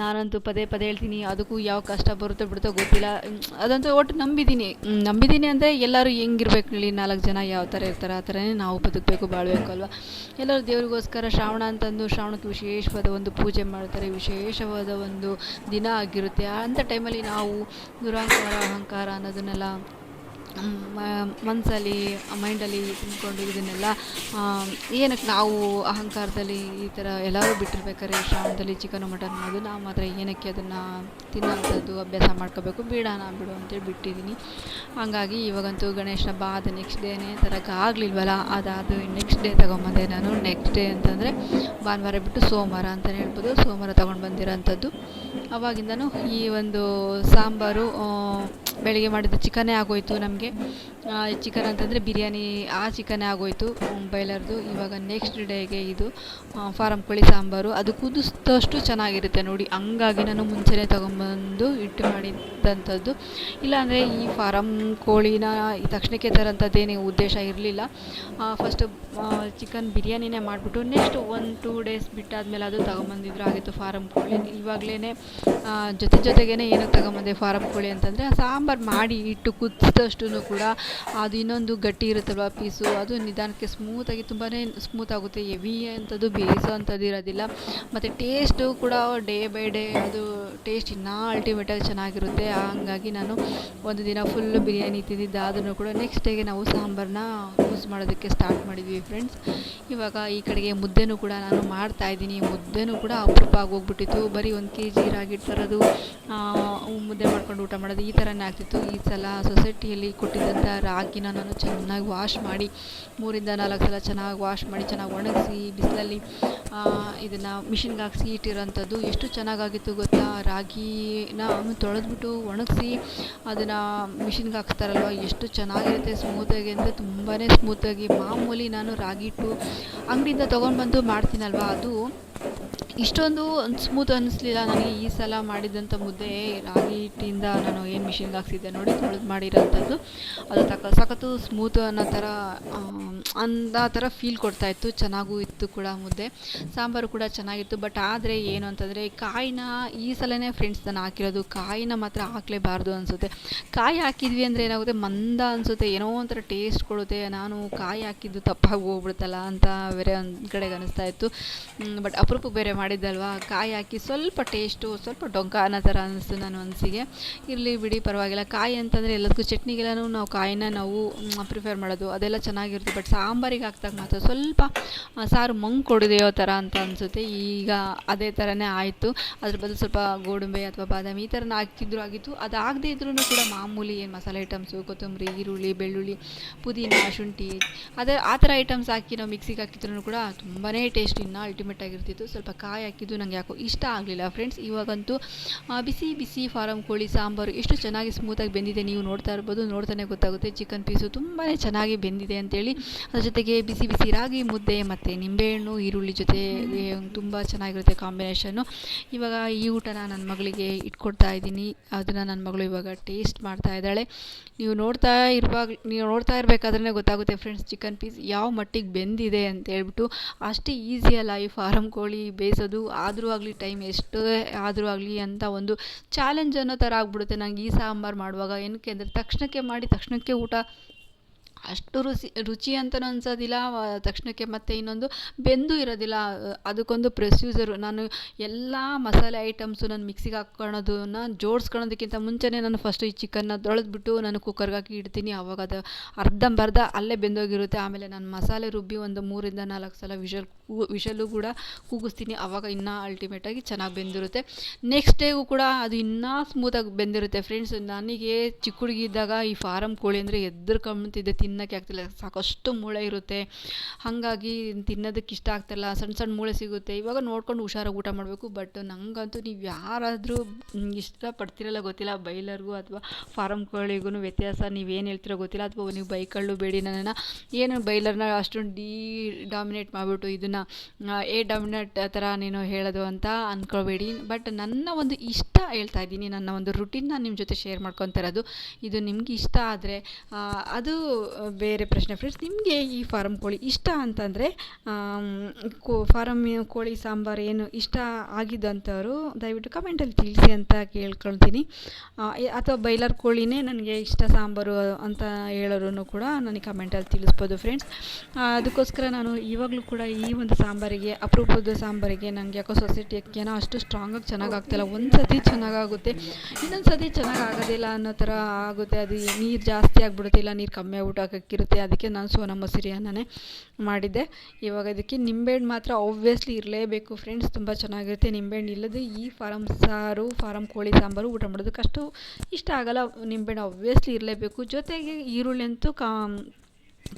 ನಾನಂತೂ ಪದೇ ಪದೇ ಹೇಳ್ತೀನಿ, ಅದಕ್ಕೂ ಯಾವ ಕಷ್ಟ ಬರುತ್ತೋ ಬಿಡುತ್ತೋ ಗೊತ್ತಿಲ್ಲ. ಅದಂತೂ ಒಟ್ಟು ನಂಬಿದ್ದೀನಿ. ನಂಬಿದ್ದೀನಿ ಅಂದರೆ ಎಲ್ಲರೂ ಹೆಂಗಿರ್ಬೇಕು ಹೇಳಿ, ನಾಲ್ಕು ಜನ ಯಾವ ಥರ ಇರ್ತಾರೆ ಆ ಥರನೇ ನಾವು ಬದುಕಬೇಕು ಬಾಳಬೇಕು ಅಲ್ವಾ. ಎಲ್ಲರೂ ದೇವ್ರಿಗೋಸ್ಕರ ಶ್ರಾವಣ ಅಂತಂದು ಶ್ರಾವಣಕ್ಕೆ ವಿಶೇಷವಾದ ಒಂದು ಪೂಜೆ ಮಾಡ್ತಾರೆ, ವಿಶೇಷವಾದ ಒಂದು ದಿನ ಆಗಿರುತ್ತೆ. ಅಂಥ ಟೈಮಲ್ಲಿ ನಾವು ದುರಹಂಕಾರ ಅಹಂಕಾರ ಅನ್ನೋದನ್ನೆಲ್ಲ ಮನಸ್ಸಲ್ಲಿ ಮೈಂಡಲ್ಲಿ ತುಂಬಿಕೊಂಡು ಇದನ್ನೆಲ್ಲ ಏನಕ್ಕೆ ನಾವು ಅಹಂಕಾರದಲ್ಲಿ ಈ ಥರ ಎಲ್ಲರೂ ಬಿಟ್ಟಿರ್ಬೇಕಾದ್ರೆ ಶ್ರಾವಣದಲ್ಲಿ ಚಿಕನು ಮಟನ್ ಅನ್ನೋದು, ನಾವು ಮಾತ್ರ ಏನಕ್ಕೆ ಅದನ್ನು ತಿನ್ನೋಂಥದ್ದು ಅಭ್ಯಾಸ ಮಾಡ್ಕೋಬೇಕು ಬೇಡ ನಾನು ಬಿಡು ಅಂತೇಳಿ ಬಿಟ್ಟಿದ್ದೀನಿ. ಹಾಗಾಗಿ ಇವಾಗಂತೂ ಗಣೇಶ ಹಬ್ಬ ಆದ ನೆಕ್ಸ್ಟ್ ಡೇನೇ ತರಕ್ಕೆ ಆಗಲಿಲ್ವಲ್ಲ, ಅದಾದ ನೆಕ್ಸ್ಟ್ ಡೇ ತೊಗೊಂಬಂದೆ ನಾನು ನೆಕ್ಸ್ಟ್ ಡೇ ಅಂತಂದರೆ ಭಾನುವಾರ ಬಿಟ್ಟು ಸೋಮವಾರ ಅಂತಲೇ ಹೇಳ್ಬೋದು, ಸೋಮವಾರ ತೊಗೊಂಡು ಬಂದಿರೋಂಥದ್ದು. ಅವಾಗಿಂದನೂ ಈ ಒಂದು ಸಾಂಬಾರು ಬೆಳಿಗ್ಗೆ ಮಾಡಿದ ಚಿಕನೇ ಆಗೋಯಿತು ನಮಗೆ. ಚಿಕನ್ ಅಂತಂದರೆ ಬಿರಿಯಾನಿ, ಆ ಚಿಕನ್ನೇ ಆಗೋಯಿತು ಬೈಲರ್ದು ಇವಾಗ ನೆಕ್ಸ್ಟ್ ಡೇಗೆ ಇದು ಫಾರಮ್ ಕೋಳಿ ಸಾಂಬಾರು. ಅದು ಕುದಿಸಿದಷ್ಟು ಚೆನ್ನಾಗಿರುತ್ತೆ ನೋಡಿ. ಹಂಗಾಗಿ ನಾನು ಮುಂಚೆನೇ ತೊಗೊಂಬಂದು ಇಟ್ಟು ಮಾಡಿದ್ದಂಥದ್ದು ಇಲ್ಲಾಂದರೆ ಈ ಫಾರಮ್ ಕೋಳಿನ ತಕ್ಷಣಕ್ಕೆ ತರೋಂಥದ್ದೇನೇ ಉದ್ದೇಶ ಇರಲಿಲ್ಲ. ಫಸ್ಟು ಚಿಕನ್ ಬಿರಿಯಾನಿನೇ ಮಾಡಿಬಿಟ್ಟು ನೆಕ್ಸ್ಟ್ ಒನ್ ಟೂ ಡೇಸ್ ಬಿಟ್ಟಾದಮೇಲೆ ಅದು ತೊಗೊಂಬಂದಿದ್ರು. ಆಗಿತ್ತು ಫಾರಮ್ ಕೋಳಿ. ಇವಾಗಲೇ ಜೊತೆ ಜೊತೆಗೇ ಏನಕ್ಕೆ ತಗೊಂಬಂದೆ ಫಾರಮ್ ಕೋಳಿ ಅಂತಂದರೆ ಸಾಂಬಾರು ಮಾಡಿ ಇಟ್ಟು ಕುದಿಸಿದಷ್ಟು ಕೂಡ ಅದು ಇನ್ನೊಂದು ಗಟ್ಟಿ ಇರುತ್ತಲ್ವ ಪೀಸು? ಅದು ನಿಧಾನಕ್ಕೆ ಸ್ಮೂತಾಗಿ ತುಂಬಾ ಸ್ಮೂತ್ ಆಗುತ್ತೆ. ಹೆವಿ ಅಂಥದ್ದು ಬೇಯಿಸೋ ಅಂಥದ್ದು ಇರೋದಿಲ್ಲ. ಮತ್ತು ಟೇಸ್ಟು ಕೂಡ ಡೇ ಬೈ ಡೇ ಅದು ಟೇಸ್ಟ್ ಇನ್ನೂ ಅಲ್ಟಿಮೇಟಾಗಿ ಚೆನ್ನಾಗಿರುತ್ತೆ. ಹಂಗಾಗಿ ನಾನು ಒಂದು ದಿನ ಫುಲ್ ಬಿರಿಯಾನಿ ತಿಂದಿದ್ದಾದ್ರೂ ಕೂಡ ನೆಕ್ಸ್ಟ್ ಡೇಗೆ ನಾವು ಸಾಂಬಾರನ್ನ ಯೂಸ್ ಮಾಡೋದಕ್ಕೆ ಸ್ಟಾರ್ಟ್ ಮಾಡಿದ್ವಿ ಫ್ರೆಂಡ್ಸ್ ಇವಾಗ ಈ ಕಡೆಗೆ ಮುದ್ದೆನೂ ಕೂಡ ನಾನು ಮಾಡ್ತಾ ಇದ್ದೀನಿ. ಮುದ್ದೆನೂ ಕೂಡ ಅಪರೂಪ ಆಗೋಗ್ಬಿಟ್ಟಿತ್ತು. ಬರೀ ಒಂದು ಕೆ ಜಿ ರಾಗಿ ತರೋದು ಮುದ್ದೆ ಮಾಡ್ಕೊಂಡು ಊಟ ಮಾಡೋದು ಈ ಥರನೇ ಆಗ್ತಿತ್ತು. ಈ ಸಲ ಸೊಸೈಟಿಯಲ್ಲಿ ಕೊಟ್ಟಿದ್ದಂಥ ರಾಗಿನ ನಾನು ಚೆನ್ನಾಗಿ ವಾಶ್ ಮಾಡಿ ಮೂರಿಂದ ನಾಲ್ಕು ಸಲ ಚೆನ್ನಾಗಿ ವಾಶ್ ಮಾಡಿ ಚೆನ್ನಾಗಿ ಒಣಗಿಸಿ ಬಿಸಿಲಲ್ಲಿ ಇದನ್ನು ಮಿಷಿನ್ಗೆ ಹಾಕ್ಸಿ ಇಟ್ಟಿರೋಂಥದ್ದು ಎಷ್ಟು ಚೆನ್ನಾಗಾಗಿತ್ತು ಗೊತ್ತಾ? ರಾಗಿನ ತೊಳೆದ್ಬಿಟ್ಟು ಒಣಗಿಸಿ ಅದನ್ನು ಮಿಷಿನ್ಗೆ ಹಾಕ್ಸ್ತಾರಲ್ವ? ಎಷ್ಟು ಚೆನ್ನಾಗಿರುತ್ತೆ ಸ್ಮೂತಾಗಿ ಅಂದರೆ ತುಂಬಾ ಸ್ಮೂತಾಗಿ ಮಾಮೂಲಿ ನಾನು ರಾಗಿ ಹಿಟ್ಟು ಅಂಗಡಿಯಿಂದ ತೊಗೊಂಡು ಬಂದು ಮಾಡ್ತೀನಲ್ವ? ಅದು ಇಷ್ಟೊಂದು ಸ್ಮೂತ್ ಅನ್ನಿಸ್ಲಿಲ್ಲ ನನಗೆ ಈ ಸಲ ಮಾಡಿದಂಥ ಮುದ್ದೆ. ರಾಗಿ ಹಿಟ್ಟಿಂದ ನಾನು ಏನು ಮಿಷಿನ್ಗೆ ಹಾಕ್ಸಿದ್ದೆ ನೋಡಿ, ತೊಳೆದು ಮಾಡಿರೋಂಥದ್ದು. ಅದು ತಕ್ಕ ಸಖತ್ತು ಸ್ಮೂತ್ ಅನ್ನೋ ಥರ ಅಂದ ಥರ ಫೀಲ್ ಕೊಡ್ತಾಯಿತ್ತು ಚೆನ್ನಾಗೂ ಇತ್ತು ಕೂಡ ಮುದ್ದೆ. ಸಾಂಬಾರು ಕೂಡ ಚೆನ್ನಾಗಿತ್ತು. ಬಟ್ ಆದರೆ ಏನು ಅಂತಂದರೆ, ಕಾಯಿನ ಈ ಸಲನೇ ಫ್ರೆಂಡ್ಸ್ ನಾನು ಹಾಕಿರೋದು. ಕಾಯಿನ ಮಾತ್ರ ಹಾಕಲೇಬಾರ್ದು ಅನಿಸುತ್ತೆ. ಕಾಯಿ ಹಾಕಿದ್ವಿ ಅಂದರೆ ಏನಾಗುತ್ತೆ, ಮಂದ ಅನಿಸುತ್ತೆ. ಏನೋ ಒಂಥರ ಟೇಸ್ಟ್ ಕೊಡುತ್ತೆ. ನಾನು ಕಾಯಿ ಹಾಕಿದ್ದು ತಪ್ಪಾಗಿ ಹೋಗ್ಬಿಡ್ತಲ್ಲ ಅಂತ ಬೇರೆ ಒಂದು ಕಡೆಗೆ ಅನಿಸ್ತಾ ಇತ್ತು. ಬಟ್ ಅಪರೂಪಕ್ಕೆ ಬೇರೆ ಮಾಡಿ ಮಾಡಿದ್ದಲ್ವಾ? ಕಾಯಿ ಹಾಕಿ ಸ್ವಲ್ಪ ಟೇಸ್ಟು, ಸ್ವಲ್ಪ ಡೊಂಕ ಅನ್ನೋ ಥರ ಅನ್ನಿಸ್ತು ನನ್ನ ಮನಸ್ಸಿಗೆ. ಇರಲಿ ಬಿಡಿ, ಪರವಾಗಿಲ್ಲ. ಕಾಯಿ ಅಂತಂದರೆ ಎಲ್ಲದಕ್ಕೂ ಚಟ್ನಿಗೆಲ್ಲನೂ ನಾವು ಕಾಯಿನ ನಾವು ಪ್ರಿಫೇರ್ ಮಾಡೋದು. ಅದೆಲ್ಲ ಚೆನ್ನಾಗಿರುತ್ತೆ. ಬಟ್ ಸಾಂಬಾರಿಗೆ ಹಾಕ್ದಾಗ ಮಾತ್ರ ಸ್ವಲ್ಪ ಸಾರು ಮಂಗ್ ಕೊಡಿದೆಯೋ ಥರ ಅಂತ ಅನಿಸುತ್ತೆ. ಈಗ ಅದೇ ಥರನೇ ಆಯಿತು. ಅದ್ರ ಬದಲು ಸ್ವಲ್ಪ ಗೋಡಂಬಿ ಅಥವಾ ಬಾದಾಮಿ ಈ ಥರನ ಹಾಕಿದ್ರು ಆಗಿತ್ತು. ಅದಾಗದೇ ಇದ್ರೂ ಕೂಡ ಮಾಮೂಲಿ ಏನು ಮಸಾಲೆ ಐಟಮ್ಸು, ಕೊತ್ತಂಬರಿ, ಈರುಳ್ಳಿ, ಬೆಳ್ಳುಳ್ಳಿ, ಪುದೀನ, ಶುಂಠಿ, ಅದೇ ಆ ಥರ ಐಟಮ್ಸ್ ಹಾಕಿ ನಾವು ಮಿಕ್ಸಿಗೆ ಹಾಕಿದ್ರೂ ಕೂಡ ತುಂಬಾ ಟೇಸ್ಟ್ ಇನ್ನೂ ಅಲ್ಟಿಮೇಟ್ ಆಗಿರ್ತಿತ್ತು. ಸ್ವಲ್ಪ ಕಾಯಿ ಹಾಕಿದ್ದು ನನಗೆ ಯಾಕೋ ಇಷ್ಟ ಆಗಲಿಲ್ಲ. ಫ್ರೆಂಡ್ಸ್, ಇವಾಗಂತೂ ಬಿಸಿ ಬಿಸಿ ಫಾರಮ್ ಕೋಳಿ, ಸಾಂಬಾರು ಎಷ್ಟು ಚೆನ್ನಾಗಿ ಸ್ಮೂತಾಗಿ ಬೆಂದಿದೆ ನೀವು ನೋಡ್ತಾ ಇರ್ಬೋದು. ನೋಡ್ತಾನೆ ಗೊತ್ತಾಗುತ್ತೆ ಚಿಕನ್ ಪೀಸು ತುಂಬಾ ಚೆನ್ನಾಗಿ ಬೆಂದಿದೆ ಅಂತೇಳಿ. ಅದ್ರ ಜೊತೆಗೆ ಬಿಸಿ ಬಿಸಿ ರಾಗಿ ಮುದ್ದೆ ಮತ್ತು ನಿಂಬೆಹಣ್ಣು, ಈರುಳ್ಳಿ ಜೊತೆ ತುಂಬ ಚೆನ್ನಾಗಿರುತ್ತೆ ಕಾಂಬಿನೇಷನ್ನು ಇವಾಗ ಈ ಊಟನ ನನ್ನ ಮಗಳಿಗೆ ಇಟ್ಕೊಡ್ತಾ ಇದ್ದೀನಿ. ಅದನ್ನು ನನ್ನ ಮಗಳು ಇವಾಗ ಟೇಸ್ಟ್ ಮಾಡ್ತಾ ಇದ್ದಾಳೆ. ನೀವು ನೋಡ್ತಾ ಇರುವಾಗ, ನೀವು ನೋಡ್ತಾ ಇರಬೇಕಾದ್ರೆ ಗೊತ್ತಾಗುತ್ತೆ ಫ್ರೆಂಡ್ಸ್ ಚಿಕನ್ ಪೀಸ್ ಯಾವ ಮಟ್ಟಿಗೆ ಬೆಂದಿದೆ ಅಂತ ಹೇಳ್ಬಿಟ್ಟು ಅಷ್ಟೇ ಈಸಿ ಅಲ್ಲ ಈ ಫಾರಮ್ ಕೋಳಿ ಬೇಯಿಸೋದು. ಆದರೂ ಆಗಲಿ ಟೈಮ್ ಎಷ್ಟು ಆದರೂ ಆಗಲಿ ಅಂತ ಒಂದು ಚಾಲೆಂಜ್ ಅನ್ನೋ ಥರ ಆಗಿಬಿಡುತ್ತೆ. ನಂಗೆ ಈ ಸಾಂಬಾರು ಮಾಡುವಾಗ. ಏನಕ್ಕೆ ಅಂದರೆ ತಕ್ಷಣಕ್ಕೆ ಮಾಡಿ, ತಕ್ಷಣಕ್ಕೆ ಊಟ ಅಷ್ಟು ರುಚಿ ರುಚಿ ಅಂತಲೂ ಅನ್ಸೋದಿಲ್ಲ ತಕ್ಷಣಕ್ಕೆ ಮತ್ತು ಇನ್ನೊಂದು ಬೆಂದು ಇರೋದಿಲ್ಲ. ಅದಕ್ಕೊಂದು ಪ್ರೊಸ್ಯೂಸರು ನಾನು ಎಲ್ಲ ಮಸಾಲೆ ಐಟಮ್ಸು ನಾನು ಮಿಕ್ಸಿಗೆ ಹಾಕ್ಕೊಳೋದನ್ನ ಜೋಡಿಸ್ಕೊಳೋದಕ್ಕಿಂತ ಮುಂಚೆನೇ ನಾನು ಫಸ್ಟು ಈ ಚಿಕನ್ನ ತೊಳೆದ್ಬಿಟ್ಟು ನಾನು ಕುಕ್ಕರ್ಗೆ ಹಾಕಿ ಇಡ್ತೀನಿ. ಆವಾಗ ಅದು ಅರ್ಧಂಬರ್ಧ ಅಲ್ಲೇ ಬೆಂದೋಗಿರುತ್ತೆ. ಆಮೇಲೆ ನಾನು ಮಸಾಲೆ ರುಬ್ಬಿ ಒಂದು ಮೂರಿಂದ ನಾಲ್ಕು ಸಲ ವಿಷಲ್ ವಿಷಲು ಕೂಡ ಕೂಗಿಸ್ತೀನಿ. ಆವಾಗ ಇನ್ನೂ ಅಲ್ಟಿಮೇಟಾಗಿ ಚೆನ್ನಾಗಿ ಬೆಂದಿರುತ್ತೆ. ನೆಕ್ಸ್ಟ್ ಡೇಗೂ ಕೂಡ ಅದು ಇನ್ನೂ ಸ್ಮೂತಾಗಿ ಬೆಂದಿರುತ್ತೆ. ಫ್ರೆಂಡ್ಸ್ ನನಗೆ ಚಿಕ್ಕ ಹುಡುಗಿದ್ದಾಗ ಈ ಫಾರಮ್ ಕೋಳಿ ಅಂದರೆ ಎದ್ರುಕೊಂಬಂತಿದ್ದೆ ತಿನ್ನೋಕ್ಕೆ ಆಗ್ತಿಲ್ಲ, ಸಾಕಷ್ಟು ಮೂಳೆ ಇರುತ್ತೆ. ಹಾಗಾಗಿ ತಿನ್ನೋದಕ್ಕೆ ಇಷ್ಟ ಆಗ್ತಿಲ್ಲ ಸಣ್ಣ ಸಣ್ಣ ಮೂಳೆ ಸಿಗುತ್ತೆ. ಇವಾಗ ನೋಡ್ಕೊಂಡು ಹುಷಾರಾಗಿ ಊಟ ಮಾಡಬೇಕು ಬಟ್ ನನಗಂತೂ ನೀವು ಯಾರಾದರೂ ಇಷ್ಟಪಡ್ತಿರಲ್ಲ ಗೊತ್ತಿಲ್ಲ, ಬೈಲರ್ಗೂ ಅಥವಾ ಫಾರಮ್ ಕೋಳಿಗೂ ವ್ಯತ್ಯಾಸ ನೀವೇನು ಹೇಳ್ತಿರೋ ಗೊತ್ತಿಲ್ಲ, ಅಥವಾ ನೀವು ಬೈಕಳ್ಳು ಬೇಡಿ, ನನ್ನನ್ನು ಏನು ಬೈಲರ್ನ ಅಷ್ಟೊಂದು ಡಿ ಡಾಮಿನೇಟ್ ಮಾಡಿಬಿಟ್ಟು ಇದನ್ನು ಎ ಡಾಮಿನೇಟ್ ಥರ ನೀನು ಹೇಳೋದು ಅಂತ ಅಂದ್ಕೊಳ್ಬೇಡಿ ಬಟ್ ನನ್ನ ಒಂದು ಇಷ್ಟ ಹೇಳ್ತಾ ಇದ್ದೀನಿ, ನನ್ನ ಒಂದು ರುಟೀನ್ನ ನಿಮ್ಮ ಜೊತೆ ಶೇರ್ ಮಾಡ್ಕೊತಾ ಇರೋದು. ಇದು ನಿಮ್ಗೆ ಇಷ್ಟ ಆದರೆ ಅದು ಬೇರೆ ಪ್ರಶ್ನೆ ಫ್ರೆಂಡ್ಸ್ ನಿಮಗೆ ಈ ಫಾರಮ್ ಕೋಳಿ ಇಷ್ಟ ಅಂತಂದರೆ ಕೋ ಫಾರಮ್ ಕೋಳಿ ಸಾಂಬಾರು ಏನು ಇಷ್ಟ ಆಗಿದ್ದಂಥವ್ರು ದಯವಿಟ್ಟು ಕಮೆಂಟಲ್ಲಿ ತಿಳಿಸಿ ಅಂತ ಕೇಳ್ಕೊಳ್ತೀನಿ. ಅಥವಾ ಬೈಲರ್ ಕೋಳಿನೇ ನನಗೆ ಇಷ್ಟ ಸಾಂಬಾರು ಅಂತ ಹೇಳೋರು ಕೂಡ ನನಗೆ ಕಮೆಂಟಲ್ಲಿ ತಿಳಿಸ್ಬೋದು ಫ್ರೆಂಡ್ಸ್ ಅದಕ್ಕೋಸ್ಕರ ನಾನು ಇವಾಗಲೂ ಕೂಡ ಈ ಒಂದು ಸಾಂಬಾರಿಗೆ, ಅಪರೂಪದ ಸಾಂಬಾರಿಗೆ ನನಗೆ ಯಾಕೋ ಸೊಸೈಟಿ ಏನೋ ಅಷ್ಟು ಸ್ಟ್ರಾಂಗಾಗಿ ಚೆನ್ನಾಗಿ ಆಗ್ತಿಲ್ಲ. ಒಂದು ಸತಿ ಚೆನ್ನಾಗಾಗುತ್ತೆ ಇನ್ನೊಂದು ಸತಿ ಚೆನ್ನಾಗಿ ಆಗೋದಿಲ್ಲ ಅನ್ನೋ ಥರ ಆಗುತ್ತೆ. ಅದು ನೀರು ಜಾಸ್ತಿ ಆಗಿಬಿಡುತ್ತೆ, ಇಲ್ಲ ನೀರು ಕಮ್ಮಿ ಆಗ್ಬಿಟ್ಟು ಹಾಕಿರುತ್ತೆ ಅದಕ್ಕೆ ನಾನು ಸೋನಾ ಮಸೂರಿ ಅನ್ನನೇ ಮಾಡಿದ್ದೆ. ಇವಾಗ ಅದಕ್ಕೆ ನಿಂಬೆಹಣ್ಣು ಮಾತ್ರ ಆಬ್ವಿಯಸ್ಲಿ ಇರಲೇಬೇಕು ಫ್ರೆಂಡ್ಸ್ ತುಂಬ ಚೆನ್ನಾಗಿರುತ್ತೆ ನಿಂಬೆಹಣ್ಣು. ಇಲ್ಲದೆ ಈ ಫಾರಮ್ ಸಾರು ಫಾರಮ್ ಕೋಳಿ ಸಾಂಬಾರು ಊಟ ಮಾಡೋದಕ್ಕೆ ಅಷ್ಟು ಇಷ್ಟ ಆಗಲ್ಲ. ನಿಂಬೆಹಣ್ಣು ಆಬ್ವಿಯಸ್ಲಿ ಇರಲೇಬೇಕು. ಜೊತೆಗೆ ಈರುಳ್ಳಿ ಅಂತೂ ಕಾ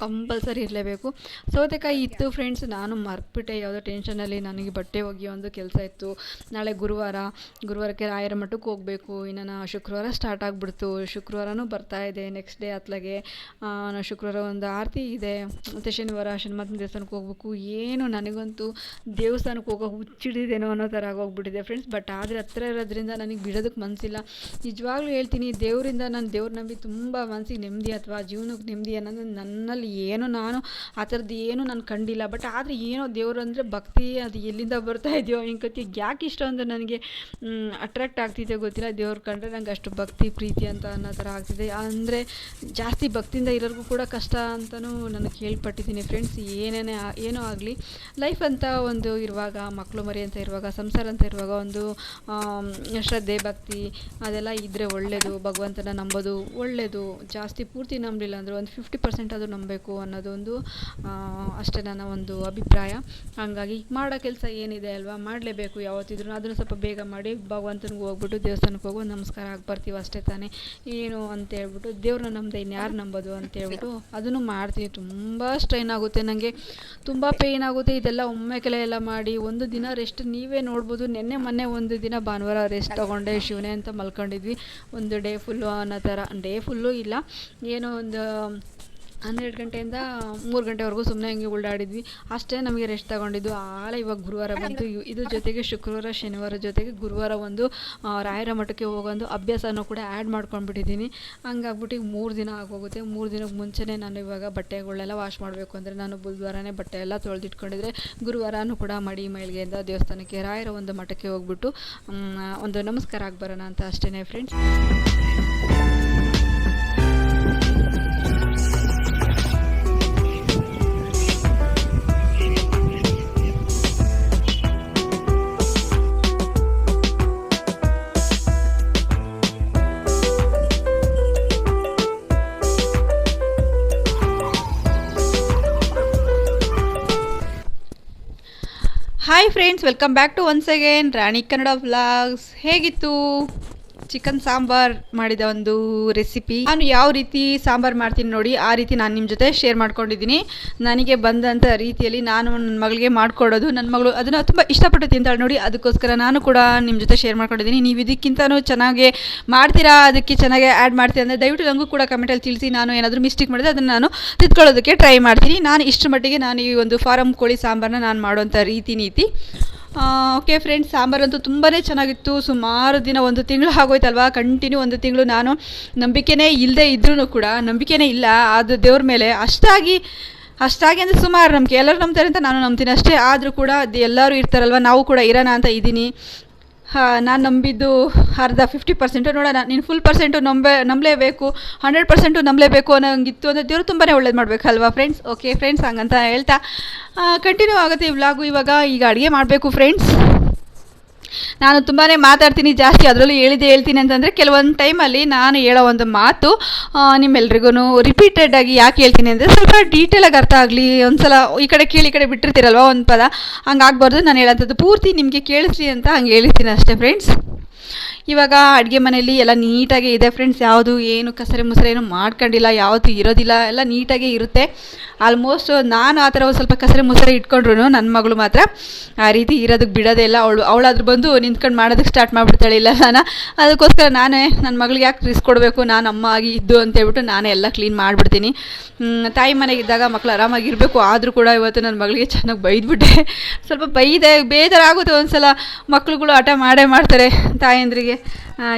ಕಂಪಲ್ಸರಿ ಇರಲೇಬೇಕು. ಸೌತೆಕಾಯಿ ಇತ್ತು ಫ್ರೆಂಡ್ಸ್ ನಾನು ಮರ್ತ್ಬಿಟ್ಟೆ. ಯಾವುದೋ ಟೆನ್ಷನಲ್ಲಿ ನನಗೆ ಬಟ್ಟೆ ಒಗೆಯೋ ಒಂದು ಕೆಲಸ ಇತ್ತು. ನಾಳೆ ಗುರುವಾರ, ಗುರುವಾರಕ್ಕೆ ರಾಯರ ಮಠಕ್ಕೆ ಹೋಗಬೇಕು. ಇನ್ನು ಶುಕ್ರವಾರ ಸ್ಟಾರ್ಟ್ ಆಗಿಬಿಡ್ತು. ಶುಕ್ರವಾರನೂ ಇದೆ. ನೆಕ್ಸ್ಟ್ ಡೇ ಅತ್ಲಾಗೆ ಶುಕ್ರವಾರ ಒಂದು ಆರತಿ ಇದೆ. ಮತ್ತು ಶನಿವಾರ ಶನಿಮಾತನ ದೇವಸ್ಥಾನಕ್ಕೆ ಹೋಗ್ಬೇಕು. ಏನು ನನಗಂತೂ ದೇವಸ್ಥಾನಕ್ಕೆ ಹೋಗೋ ಹುಚ್ಚಿಡಿದೇನೋ ಅನ್ನೋ ಥರ ಆಗೋಗ್ಬಿಟ್ಟಿದೆ ಫ್ರೆಂಡ್ಸ್ ಬಟ್ ಆದರೆ ಹತ್ರ ಇರೋದ್ರಿಂದ ನನಗೆ ಬಿಡೋದಕ್ಕೆ ಮನಸ್ಸಿಲ್ಲ ನಿಜವಾಗ್ಲೂ ಹೇಳ್ತೀನಿ, ದೇವರಿಂದ ನಾನು ದೇವ್ರ ನಂಬಿ ತುಂಬ ಮನಸ್ಸಿಗೆ ನೆಮ್ಮದಿ ಅಥವಾ ಜೀವನಕ್ಕೆ ನೆಮ್ಮದಿ ಅನ್ನೋದು ನನ್ನಲ್ಲಿ ಏನು ನಾನು ಆ ಥರದ್ದು ಏನು ನಾನು ಕಂಡಿಲ್ಲ. ಬಟ್ ಆದರೆ ಏನೋ ದೇವರು ಅಂದರೆ ಭಕ್ತಿ, ಅದು ಎಲ್ಲಿಂದ ಬರ್ತಾ ಇದೆಯೋ ಹಿಂಗೆ ಯಾಕೆ ಇಷ್ಟ ಅಂದರೆ ನನಗೆ ಅಟ್ರಾಕ್ಟ್ ಆಗ್ತಿದೆ ಗೊತ್ತಿಲ್ಲ. ದೇವ್ರು ಕಂಡ್ರೆ ನಂಗೆ ಅಷ್ಟು ಭಕ್ತಿ, ಪ್ರೀತಿ ಅಂತ ಅನ್ನೋ ಥರ ಆಗ್ತಿದೆ. ಅಂದರೆ ಜಾಸ್ತಿ ಭಕ್ತಿಯಿಂದ ಇರೋರಿಗೂ ಕೂಡ ಕಷ್ಟ ಅಂತಲೂ ನನಗೆ ಕೇಳ್ಪಟ್ಟಿದ್ದೀನಿ ಫ್ರೆಂಡ್ಸ್ ಏನೇನೇ ಏನೋ ಆಗಲಿ ಲೈಫ್ ಅಂತ ಒಂದು ಇರುವಾಗ ಮಕ್ಕಳು ಮರಿ ಅಂತ ಇರುವಾಗ, ಸಂಸಾರ ಅಂತ ಇರುವಾಗ ಒಂದು ಶ್ರದ್ಧೆ, ಭಕ್ತಿ, ಅದೆಲ್ಲ ಇದ್ದರೆ ಒಳ್ಳೆಯದು ಭಗವಂತನ ನಂಬೋದು ಒಳ್ಳೆಯದು ಜಾಸ್ತಿ ಪೂರ್ತಿ ನಂಬಲಿಲ್ಲ ಅಂದರೆ ಒಂದು ಫಿಫ್ಟಿ ಪರ್ಸೆಂಟ್ ಅದು ನಂಬಬೇಕು ಅನ್ನೋದೊಂದು ಅಷ್ಟೇ ನನ್ನ ಒಂದು ಅಭಿಪ್ರಾಯ. ಹಾಗಾಗಿ ಮಾಡೋ ಕೆಲಸ ಏನಿದೆ ಅಲ್ವಾ, ಮಾಡಲೇಬೇಕು ಯಾವತ್ತಿದ್ರೂ. ಅದನ್ನು ಸ್ವಲ್ಪ ಬೇಗ ಮಾಡಿ ಭಗವಂತನಿಗೆ ಹೋಗ್ಬಿಟ್ಟು ದೇವಸ್ಥಾನಕ್ಕೆ ಹೋಗೋ, ನಮಸ್ಕಾರ ಆಗಿ ಬರ್ತೀವಿ ಅಷ್ಟೇ ತಾನೇ. ಏನು ಅಂತ ಹೇಳ್ಬಿಟ್ಟು, ದೇವ್ರನ್ನ ನಮ್ಮದೆ ಇನ್ಯಾರು ನಂಬೋದು ಅಂತ ಹೇಳ್ಬಿಟ್ಟು ಅದನ್ನು ಮಾಡ್ತೀನಿ. ತುಂಬ ಸ್ಟ್ರೈನ್ ಆಗುತ್ತೆ ನನಗೆ ತುಂಬ ಪೇಯ್ನ್ ಆಗುತ್ತೆ. ಇದೆಲ್ಲ ಒಮ್ಮೆ ಕೆಲ ಎಲ್ಲ ಮಾಡಿ ಒಂದು ದಿನ ರೆಸ್ಟ್ ನೀವೇ ನೋಡ್ಬೋದು. ನಿನ್ನೆ, ಮೊನ್ನೆ ಒಂದು ದಿನ ಭಾನುವಾರ ರೆಸ್ಟ್ ತೊಗೊಂಡೆ ಶಿವನೇ ಅಂತ ಮಲ್ಕೊಂಡಿದ್ವಿ. ಒಂದು ಡೇ ಫುಲ್ಲು ಅನ್ನೋ ಥರ. ಡೇ ಫುಲ್ಲು ಇಲ್ಲ. ಏನೋ ಒಂದು ಹನ್ನೆರಡು ಗಂಟೆಯಿಂದ ಮೂರು ಗಂಟೆವರೆಗೂ ಸುಮ್ಮನೆ ಹಂಗೆ ಉಳ್ಳಾಡಿದ್ವಿ ಅಷ್ಟೇ ನಮಗೆ ರೆಸ್ಟ್ ತಗೊಂಡಿದ್ದು. ಆಳ ಇವಾಗ ಗುರುವಾರ ಬಂತು ಇದ್ರ ಜೊತೆಗೆ ಶುಕ್ರವಾರ, ಶನಿವಾರ ಜೊತೆಗೆ ಗುರುವಾರ ಒಂದು ರಾಯರ ಮಠಕ್ಕೆ ಹೋಗೋದು ಅಭ್ಯಾಸನೂ ಕೂಡ ಆ್ಯಡ್ ಮಾಡ್ಕೊಂಡ್ಬಿಟ್ಟಿದ್ದೀನಿ. ಹಂಗಾಗ್ಬಿಟ್ಟು ಮೂರು ದಿನ ಆಗೋಗುತ್ತೆ. ಮೂರು ದಿನಕ್ಕೆ ಮುಂಚೆನೇ ನಾನು ಇವಾಗ ಬಟ್ಟೆಗಳೆಲ್ಲ ವಾಶ್ ಮಾಡಬೇಕು ಅಂದರೆ ನಾನು ಬುಧವಾರನೇ ಬಟ್ಟೆ ಎಲ್ಲ ತೊಳೆದಿಟ್ಕೊಂಡಿದ್ರೆ ಗುರುವಾರನೂ ಕೂಡ ಮಡಿ ಮೈಲ್ಗೆಯಿಂದ ದೇವಸ್ಥಾನಕ್ಕೆ, ರಾಯರ ಒಂದು ಮಠಕ್ಕೆ ಹೋಗ್ಬಿಟ್ಟು ಒಂದು ನಮಸ್ಕಾರ ಆಗಿ ಬರೋಣ ಅಂತ ಅಷ್ಟೇ friends hi friends welcome back to once again Rani Kannada vlogs ಹೇಗಿತ್ತು? ಚಿಕನ್ ಸಾಂಬಾರ್ ಮಾಡಿದ ಒಂದು ರೆಸಿಪಿ ನಾನು ಯಾವ ರೀತಿ ಸಾಂಬಾರ್ ಮಾಡ್ತೀನಿ ನೋಡಿ, ಆ ರೀತಿ ನಾನು ನಿಮ್ಮ ಜೊತೆ ಶೇರ್ ಮಾಡ್ಕೊಂಡಿದ್ದೀನಿ. ನನಗೆ ಬಂದಂಥ ರೀತಿಯಲ್ಲಿ ನಾನು ನನ್ನ ಮಗಳಿಗೆ ಮಾಡಿಕೊಡೋದು ನನ್ನ ಮಗಳು ಅದನ್ನು ತುಂಬ ಇಷ್ಟಪಟ್ಟು ತಿಂತಾಳೆ ನೋಡಿ, ಅದಕ್ಕೋಸ್ಕರ ನಾನು ಕೂಡ ನಿಮ್ಮ ಜೊತೆ ಶೇರ್ ಮಾಡ್ಕೊಂಡಿದ್ದೀನಿ. ನೀವು ಇದಕ್ಕಿಂತನೂ ಚೆನ್ನಾಗಿ ಮಾಡ್ತೀರಾ, ಅದಕ್ಕೆ ಚೆನ್ನಾಗಿ ಆ್ಯಡ್ ಮಾಡ್ತೀರಾ ಅಂದರೆ ದಯವಿಟ್ಟು ನನಗೂ ಕೂಡ ಕಮೆಂಟಲ್ಲಿ ತಿಳಿಸಿ, ನಾನು ಏನಾದರೂ ಮಿಸ್ಟೇಕ್ ಮಾಡಿದ್ರೆ ಅದನ್ನು ನಾನು ತಿದ್ಕೊಳ್ಳೋದಕ್ಕೆ ಟ್ರೈ ಮಾಡ್ತೀನಿ. ನಾನು ಇಷ್ಟು ಮಟ್ಟಿಗೆ ನಾನು ಈ ಒಂದು ಫಾರಮ್ ಕೋಳಿ ಸಾಂಬಾರನ್ನ ನಾನು ಮಾಡುವಂಥ ರೀತಿ ನೀತಿ. ಓಕೆ ಫ್ರೆಂಡ್ಸ್ ಸಾಂಬಾರಂತೂ ತುಂಬಾ ಚೆನ್ನಾಗಿತ್ತು. ಸುಮಾರು ದಿನ ಒಂದು ತಿಂಗಳು ಆಗೋಯ್ತಲ್ವಾ? ಕಂಟಿನ್ಯೂ ಒಂದು ತಿಂಗಳು ನಾನು ನಂಬಿಕೆನೇ ಇಲ್ಲದೆ ಇದ್ರೂ ಕೂಡ, ನಂಬಿಕೆನೇ ಇಲ್ಲ. ಅದು ದೇವ್ರ ಮೇಲೆ ಅಷ್ಟಾಗಿ ಅಷ್ಟಾಗಿ ಅಂದರೆ ಸುಮಾರು ನಂಬಿಕೆ. ಎಲ್ಲರೂ ನಂಬ್ತಾರೆ ಅಂತ ನಾನು ನಂಬ್ತೀನಿ. ಅಷ್ಟೇ ಆದರೂ ಕೂಡ ಅದು ಎಲ್ಲರೂ ಇರ್ತಾರಲ್ವ? ನಾವು ಕೂಡ ಇರೋಣ ಅಂತ ಇದ್ದೀನಿ. ನಾನು ನಂಬಿದ್ದು ಅರ್ಧ ಫಿಫ್ಟಿ ಪರ್ಸೆಂಟು ನೋಡೋಣ, ನೀನು ಫುಲ್ ಪರ್ಸೆಂಟು ನಂಬೆ, ನಂಬಲೇಬೇಕು ಹಂಡ್ರೆಡ್ ಪರ್ಸೆಂಟು ನಂಬಲೇಬೇಕು ಅನ್ನೋಂಗಿತ್ತು ಅಂದರೆ ದೇವರು ತುಂಬಾ ಒಳ್ಳೇದು ಮಾಡಬೇಕಲ್ವಾ ಫ್ರೆಂಡ್ಸ್ ಓಕೆ ಫ್ರೆಂಡ್ಸ್ ಹಂಗಂತ ಹೇಳ್ತಾ ಕಂಟಿನ್ಯೂ ಆಗುತ್ತೆ ಈ ವ್ಲಾಗು ಇವಾಗ, ಈಗ ಅಡುಗೆ ಮಾಡಬೇಕು ಫ್ರೆಂಡ್ಸ್ ನಾನು ತುಂಬಾ ಮಾತಾಡ್ತೀನಿ, ಜಾಸ್ತಿ ಅದರಲ್ಲೂ ಹೇಳಿದೆ ಹೇಳ್ತೀನಿ ಅಂತಂದರೆ ಕೆಲವೊಂದು ಟೈಮಲ್ಲಿ ನಾನು ಹೇಳೋ ಒಂದು ಮಾತು ನಿಮ್ಮೆಲ್ರಿಗೂ ರಿಪೀಟೆಡ್ ಆಗಿ ಯಾಕೆ ಹೇಳ್ತೀನಿ ಅಂದರೆ ಸ್ವಲ್ಪ ಡೀಟೇಲಾಗಿ ಅರ್ಥ ಆಗಲಿ, ಒಂದ್ಸಲ ಈ ಕಡೆ ಕೇಳಿ ಈ ಕಡೆ ಬಿಟ್ಟಿರ್ತೀರಲ್ವ ಒಂದು ಪದ ಹಂಗಾಗ್ಬಾರ್ದು ನಾನು ಹೇಳೋಂಥದ್ದು ಪೂರ್ತಿ ನಿಮಗೆ ಕೇಳಿಸ್ಲಿ ಅಂತ ಹಂಗೆ ಹೇಳ್ತೀನಿ ಅಷ್ಟೇ ಫ್ರೆಂಡ್ಸ್ ಇವಾಗ ಅಡುಗೆ ಮನೆಯಲ್ಲಿ ಎಲ್ಲ ನೀಟಾಗೆ ಇದೆ ಫ್ರೆಂಡ್ಸ್ ಯಾವುದು ಏನು ಕಸರೆ ಮುಸರೆ ಏನು ಮಾಡ್ಕೊಂಡಿಲ್ಲ, ಯಾವುದು ಇರೋದಿಲ್ಲ, ಎಲ್ಲ ನೀಟಾಗೇ ಇರುತ್ತೆ. ಆಲ್ಮೋಸ್ಟ್ ನಾನು ಆ ಥರ ಒಂದು ಸ್ವಲ್ಪ ಕಸರೆ ಮುಸರೆ ಇಟ್ಕೊಂಡ್ರು ನನ್ನ ಮಗಳು ಮಾತ್ರ. ಆ ರೀತಿ ಇರೋದಕ್ಕೆ ಬಿಡೋದೇ ಇಲ್ಲ. ಅವಳು, ಅವಳಾದ್ರೂ ಬಂದು ನಿಂತ್ಕೊಂಡು ಮಾಡೋದಕ್ಕೆ ಸ್ಟಾರ್ಟ್ ಮಾಡಿಬಿಡ್ತಾಳೆ. ಇಲ್ಲ ನಾನು, ಅದಕ್ಕೋಸ್ಕರ ನಾನೇ ನನ್ನ ಮಗಳಿಗೆ ಯಾಕೆ ರಿಸ್ಕ್ ಕೊಡಬೇಕು? ನಾನು ಅಮ್ಮ ಆಗಿ ಇದ್ದು ಅಂತೇಳ್ಬಿಟ್ಟು ನಾನೇ ಎಲ್ಲ ಕ್ಲೀನ್ ಮಾಡಿಬಿಡ್ತೀನಿ. ತಾಯಿ ಮನೆಗೆ ಇದ್ದಾಗ ಮಕ್ಕಳು ಆರಾಮಾಗಿರಬೇಕು. ಆದರೂ ಕೂಡ ಇವತ್ತು ನನ್ನ ಮಗಳಿಗೆ ಚೆನ್ನಾಗಿ ಬೈದ್ಬಿಟ್ಟೆ. ಸ್ವಲ್ಪ ಬೈದೆ, ಬೇಜಾರಾಗುತ್ತೆ ಒಂದು ಸಲ ಮಕ್ಳುಗಳು ಹಠ ಮಾಡೇ ಮಾಡ್ತಾರೆ ತಾಯಂದ್ರಿಗೆ.